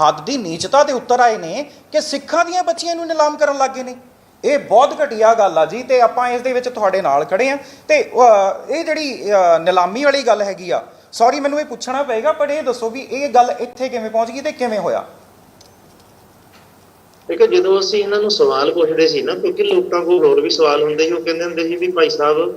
ਹੱਦ ਦੀ ਨੀਚਤਾ ਤੇ ਉੱਤਰ ਆਏ ਨੇ ਕਿ ਸਿੱਖਾਂ ਦੀਆਂ ਬੱਚੀਆਂ ਨੂੰ ਨਿਲਾਮ ਕਰਨ ਲੱਗੇ ਨੇ। ਇਹ ਬਹੁਤ ਘਟੀਆ ਗੱਲ ਆ ਜੀ ਤੇ ਆਪਾਂ ਇਸ ਦੇ ਵਿੱਚ ਤੁਹਾਡੇ ਨਾਲ ਖੜੇ ਆ ਤੇ ਇਹ ਜਿਹੜੀ ਨਿਲਾਮੀ ਵਾਲੀ ਗੱਲ ਹੈਗੀ ਆ ਸੌਰੀ ਮੈਨੂੰ ਇਹ ਪੁੱਛਣਾ ਪਏਗਾ, ਪਰ ਇਹ ਦੱਸੋ ਵੀ ਇਹ ਗੱਲ ਇੱਥੇ ਕਿਵੇਂ ਪਹੁੰਚ ਗਈ ਤੇ ਕਿਵੇਂ ਹੋਇਆ? ਦੇਖੋ, ਜਦੋਂ ਅਸੀਂ ਇਹਨਾਂ ਨੂੰ ਸਵਾਲ ਪੁੱਛਦੇ ਸੀ ਨਾ, ਕਿਉਂਕਿ ਲੋਕਾਂ ਕੋਲ ਹੋਰ ਵੀ ਸਵਾਲ ਹੁੰਦੇ ਸੀ, ਉਹ ਕਹਿੰਦੇ ਹੁੰਦੇ ਸੀ ਵੀ ਭਾਈ ਸਾਹਿਬ,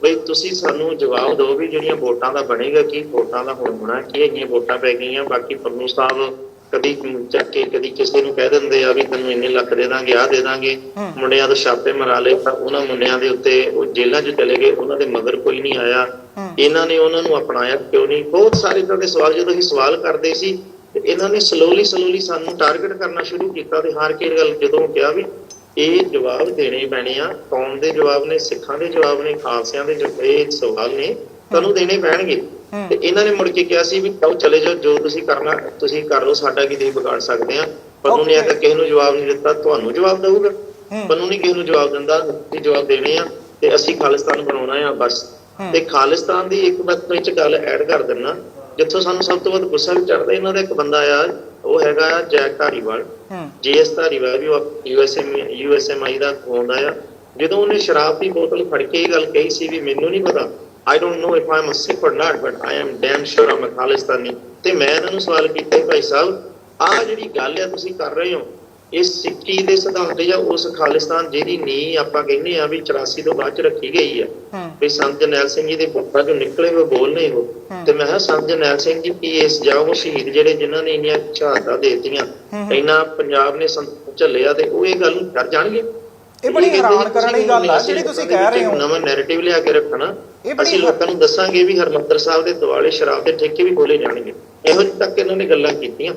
ਬਈ ਤੁਸੀਂ ਸਾਨੂੰ ਜਵਾਬ ਦਿਓ ਵੀ ਜਿਹੜੀਆਂ ਵੋਟਾਂ ਦਾ ਬਣੇਗਾ ਕੀ, ਵੋਟਾਂ ਦਾ ਹੋਣਾ ਕੀ, ਇੰਨੀਆਂ ਵੋਟਾਂ ਪੈ ਗਈਆਂ, ਬਾਕੀ ਪੰਨੂ ਸਾਹਿਬ ਕਦੀ ਚੱਕ ਕੇ ਕਦੀ ਕਿਸੇ ਨੂੰ ਕਹਿ ਦਿੰਦੇ ਆ ਵੀ ਤੈਨੂੰ ਇੰਨੇ ਲੱਖ ਦੇ ਦਾਂਗੇ ਆ ਦੇ ਦਾਂਗੇ। ਮੁੰਡਿਆਂ ਦੇ ਛਾਪੇ ਮਰਾ ਲਏ ਤਾਂ ਉਹਨਾਂ ਮੁੰਡਿਆਂ ਦੇ ਉੱਤੇ ਉਹ ਜੇਲ੍ਹਾਂ 'ਚ ਚਲੇ ਗਏ ਉਹਨਾਂ ਦੇ ਮਗਰ ਕੋਈ ਨਹੀਂ ਆਇਆ। ਇਹਨਾਂ ਨੇ ਉਹਨਾਂ ਨੂੰ ਅਪਣਾਇਆ ਕਿਉਂ ਨਹੀਂ ਬਹੁਤ ਸਾਰੇ ਤਰ੍ਹਾਂ ਦੇ ਸਵਾਲ ਜਦੋਂ ਅਸੀਂ ਸਵਾਲ ਕਰਦੇ ਸੀ ਤੇ ਇਹਨਾਂ ਨੇ ਸਲੋਲੀ ਸਲੋਲੀ ਸਾਨੂੰ ਟਾਰਗੇਟ ਕਰਨਾ ਸ਼ੁਰੂ ਕੀਤਾ ਤੇ ਹਾਰ ਕੇ ਗੱਲ ਜਦੋਂ ਕਿਹਾ ਵੀ ਇਹ ਜਵਾਬ ਦੇਣੇ ਪੈਣੇ ਆ ਕੌਮ ਦੇ ਜਵਾਬ ਨੇ ਸਿੱਖਾਂ ਦੇ ਜਵਾਬ ਨੇ ਖਾਲਸਿਆਂ ਦੇ ਇਹ ਸਵਾਲ ਨੇ ਤੁਹਾਨੂੰ ਦੇਣੇ ਪੈਣਗੇ। ਤੇ ਇਹਨਾਂ ਨੇ ਮੁੜ ਕੇ ਕਿਹਾ ਸੀ ਵੀ ਜਾਓ ਚਲੇ ਜਾਓ ਜੋ ਤੁਸੀਂ ਕਰਨਾ ਤੁਸੀਂ ਕਰ ਲਓ ਸਾਡਾ ਕੀ ਤੁਸੀਂ ਵਿਗਾੜ ਸਕਦੇ ਆ। ਪੰਨੂ ਨੇ ਅਗਰ ਕਿਸੇ ਨੂੰ ਜਵਾਬ ਨਹੀਂ ਦਿੱਤਾ ਤੁਹਾਨੂੰ ਜਵਾਬ ਦਊਗਾ। ਪੰਨੂ ਨਹੀਂ ਕਿਸੇ ਨੂੰ ਜਵਾਬ ਦਿੰਦਾ ਅਸੀਂ ਜਵਾਬ ਦੇਣੇ ਆ ਤੇ ਅਸੀਂ ਖਾਲਿਸਤਾਨ ਬਣਾਉਣਾ ਆ ਬਸ। ਤੇ ਖਾਲਿਸਤਾਨ ਦੀ ਇੱਕ ਬਾਤ ਵਿੱਚ ਗੱਲ ਐਡ ਕਰ ਦਿੰਨਾ ਜਿੱਥੋਂ ਸਾਨੂੰ ਸਭ ਤੋਂ ਵੱਧ ਗੁੱਸਾ ਵੀ ਚੜਦਾ ਇਹਨਾਂ ਦਾ ਇੱਕ ਬੰਦਾ ਆ ਉਹ ਹੈਗਾ ਜੈਕ ਧਾਰੀਵਾਲ। ਜੀਐਸ ਧਾਰੀਵਾਲ ਵੀ ਯੂਐਸਐਮ ਯੂਐਸਐਮਆਈ ਦਾ ਆਉਂਦਾ ਆ ਜਦੋਂ ਉਹਨੇ ਸ਼ਰਾਬ ਦੀ ਬੋਤਲ ਫੜ ਕੇ ਇਹ ਗੱਲ ਕਹੀ ਸੀ ਵੀ ਮੈਨੂੰ ਨਹੀਂ ਪਤਾ I don't know if I am sick or not but I am damn sure I'm Khalistani ਤੇ ਮੈਂ ਇਹਨਾਂ ਨੂੰ ਸਵਾਲ ਕੀਤਾ ਭਾਈ ਸਾਹਿਬ ਆਹ ਜਿਹੜੀ ਗੱਲ ਆ ਤੁਸੀਂ ਕਰ ਰਹੇ ਹੋ ਇਹ ਸਿੱਖੀ ਦੇ ਸਿਧਾਂਤ ਜਾਂ ਉਸ ਖਾਲਿਸਤਾਨ ਜਿਹਦੀ ਨੀਂਹ ਆਪਾਂ ਕਹਿੰਦੇ ਆ ਵੀ 84 ਤੋਂ ਬਾਅਦ ਚ ਰੱਖੀ ਗਈ ਆ ਹੂੰ ਵੀ ਸੰਤ ਜਰਨੈਲ ਸਿੰਘ ਜੀ ਦੇ ਪੁੱਤਰ ਜੋ ਨਿਕਲੇ ਉਹ ਬੋਲਨੇ ਉਹ ਹਮ। ਤੇ ਮੈਂ ਕਿਹਾ ਸੰਤ ਜਰਨੈਲ ਸਿੰਘ ਜੀ ਕੀ ਇਸ ਜਾਓ ਸ਼ਹੀਦ ਜਿਹੜੇ ਜਿਨ੍ਹਾਂ ਨੇ ਇੰਨੀਆਂ ਸ਼ਹਾਦਤਾਂ ਦੇ ਦਿੱਤੀਆਂ। ਇੰਨਾ ਪੰਜਾਬ ਨੇ ਸੰਤ ਝੱਲਿਆ ਤੇ ਉਹ ਇਹ ਗੱਲ ਨੂੰ ਕਰ ਜਾਣਗੇ ਇਹ ਬੜੀ ਹੈਰਾਨ ਕਰਨ ਵਾਲੀ ਗੱਲ ਆ ਜਿਹੜੀ ਤੁਸੀਂ ਕਹਿ ਰਹੇ ਹੋ। ਨਵਾਂ ਨੈਰੇਟਿਵ ਲਿਆ ਕੇ ਰੱਖਣਾ। ਅਸੀਂ ਲੋਕਾਂ ਨੂੰ ਦੱਸਾਂਗੇ ਵੀ ਹਰਮੰਦਰ ਸਾਹਿਬ ਦੇ ਦਿਵਾਲੇ ਸ਼ਰਾਬ ਦੇ ਠੇਕੇ ਵੀ ਖੋਲੇ ਜਾਣਗੇ। ਇਹੋ ਜਿਹੇ ਤੱਕ ਇਹਨਾਂ ਨੇ ਗੱਲਾਂ ਕੀਤੀਆਂ।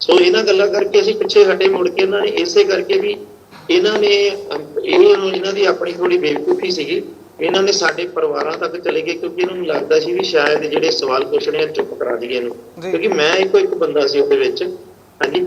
ਸੋ ਇਹਨਾਂ ਗੱਲਾਂ ਕਰਕੇ ਅਸੀਂ ਪਿੱਛੇ ਹਟੇ ਮੁੜ ਕੇ ਇਹਨਾਂ ਨੇ ਇਸੇ ਕਰਕੇ ਵੀ ਇਹਨਾਂ ਨੇ ਇਹਨਾਂ ਦੀ ਆਪਣੀ ਥੋੜੀ ਬੇਵਕੂਫੀ ਸੀਗੀ। ਇਹਨਾਂ ਨੇ ਸਾਡੇ ਪਰਿਵਾਰਾਂ ਤੱਕ ਚਲੇ ਗਏ ਕਿਉਂਕਿ ਇਹਨਾਂ ਨੂੰ ਲੱਗਦਾ ਸੀ ਵੀ ਸ਼ਾਇਦ ਜਿਹੜੇ ਸਵਾਲ ਪੁੱਛਣੇ ਆ ਚੁੱਪ ਕਰਾ ਦਈਏ ਇਹਨੂੰ। ਕਿਉਂਕਿ ਮੈਂ ਇੱਕੋ ਇੱਕ ਬੰਦਾ ਸੀ ਉਹਦੇ ਵਿੱਚ। ਹਾਂਜੀ।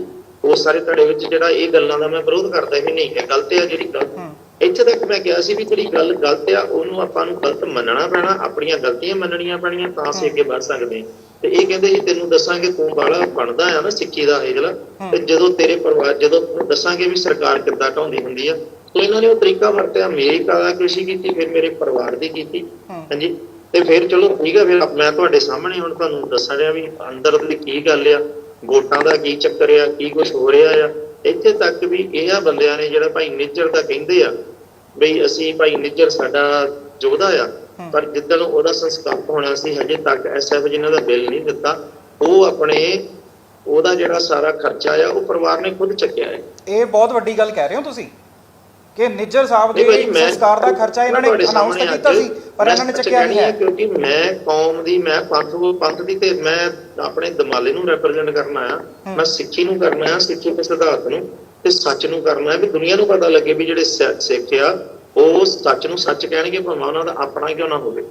ਸਾਰੇ ਧੜੇ ਵਿੱਚ ਜਿਹੜਾ ਇਹ ਗੱਲਾਂ ਦਾ ਮੈਂ ਵਿਰੋਧ ਕਰਦਾ ਸੀ ਨਹੀਂ ਇਹ ਗਲਤ ਹੈ ਜਿਹੜੀ ਗਲਤ ਹੂੰ। ਇੱਥੇ ਤੱਕ ਮੈਂ ਕਿਹਾ ਸੀ ਵੀ ਜਿਹੜੀ ਗੱਲ ਗਲਤ ਆ ਉਹਨੂੰ ਆਪਾਂ ਨੂੰ ਗਲਤ ਮੰਨਣਾ ਪੈਣਾ ਆਪਣੀਆਂ ਗਲਤੀਆਂ ਮੰਨਣੀਆਂ ਪੈਣੀਆਂ ਤਾਂ ਅਸੀਂ ਅੱਗੇ ਵੱਧ ਸਕਦੇ। ਤੇ ਇਹ ਕਹਿੰਦੇ ਜੀ ਤੈਨੂੰ ਦੱਸਾਂਗੇ ਤੂੰ ਬਾਲਾ ਬਣਦਾ ਆ ਨਾ ਸਿੱਖੀ ਦਾ ਇਹ ਜਿਹੜਾ। ਤੇ ਜਦੋਂ ਤੇਰੇ ਪਰਿਵਾਰ ਜਦੋਂ ਦੱਸਾਂਗੇ ਵੀ ਸਰਕਾਰ ਕਿੱਦਾਂ ਢਾਉਂਦੀ ਹੁੰਦੀ ਆ ਤੋ ਇਹਨਾਂ ਨੇ ਉਹ ਤਰੀਕਾ ਵਰਤਿਆ ਮੇਰੀ ਕਾਲਾਕ੍ਰਿਸ਼ੀ ਕੀਤੀ ਫਿਰ ਮੇਰੇ ਪਰਿਵਾਰ ਦੀ ਕੀਤੀ। ਹਾਂਜੀ? ਤੇ ਫਿਰ ਚਲੋ ਠੀਕ ਆ ਫਿਰ ਮੈਂ ਤੁਹਾਡੇ ਸਾਹਮਣੇ ਹੁਣ ਤੁਹਾਨੂੰ ਦੱਸ ਰਿਹਾ ਵੀ ਅੰਦਰ ਦੀ ਕੀ ਗੱਲ ਆ। ਵੋਟਾਂ ਦਾ ਕੀ ਚੱਕਰ ਆ ਕੀ ਕੁਝ ਹੋ ਰਿਹਾ ਆ? ਇੱਥੇ ਤੱਕ ਵੀ ਇਹ ਆ ਬੰਦਿਆਂ ਨੇ ਜਿਹੜਾ ਭਾਈ ਨਿੱਜਰ ਦਾ ਕਹਿੰਦੇ ਆ ਬਈ ਅਸੀਂ ਭਾਈ ਨਿੱਜਰ ਸਾਡਾ ਯੋਧਾ ਆ ਪਰ ਜਿੱਦਣ ਉਹਦਾ ਸੰਸਕਾਰ ਹੋਣਾ ਸੀ ਹਜੇ ਤੱਕ ਐਸਐਫ ਜਿਨ੍ਹਾਂ ਦਾ ਬਿੱਲ ਨਹੀਂ ਦਿੱਤਾ ਉਹ ਆਪਣੇ ਉਹਦਾ ਜਿਹੜਾ ਸਾਰਾ ਖਰਚਾ ਆ ਉਹ ਪਰਿਵਾਰ ਨੇ ਖੁਦ ਚੱਕਿਆ ਹੈ। ਇਹ ਬਹੁਤ ਵੱਡੀ ਗੱਲ ਕਹਿ ਰਹੇ ਹੋ ਤੁਸੀਂ। ਕਿ ਨਿੱਜਰ ਸਾਹਿਬ ਦੇ ਸੰਸਕਾਰ ਦਾ ਖਰਚਾ ਇਹਨਾਂ ਨੇ ਅਨਾਉਂਸ ਤਾਂ ਕੀਤਾ ਸੀ ਪਰ ਇਹਨਾਂ ਨੇ ਚੱਕਿਆ ਨਹੀਂ ਹੈ। ਕਿਉਂਕਿ ਮੈਂ ਕੌਮ ਦੀ ਮੈਂ ਪੰਥ ਪੰਥ ਦੀ ਤੇ ਮੈਂ ਆਪਣੇ ਦਮਾਲੇ ਨੂੰ ਰਿਪਰੈਜ਼ੈਂਟ ਕਰਨ ਆਇਆ। ਮੈਂ ਸਿੱਖੀ ਨੂੰ ਕਰਨਾ ਆ ਸਿੱਖੀ ਦੇ ਸਿਧਾਂਤ ਨੂੰ ਤੇ ਸੱਚ ਨੂੰ ਕਰਨਾ ਹੈ ਵੀ ਦੁਨੀਆ ਨੂੰ ਪਤਾ ਲੱਗੇ ਵੀ ਜਿਹੜੇ ਸਿੱਖ ਆ ਉਹ ਸੱਚ ਨੂੰ ਸੱਚ ਕਹਿਣਗੇ ਭਾਵੇਂ ਉਹਨਾਂ ਦਾ ਆਪਣਾ ਕਿਉਂ ਨਾ ਹੋਵੇ।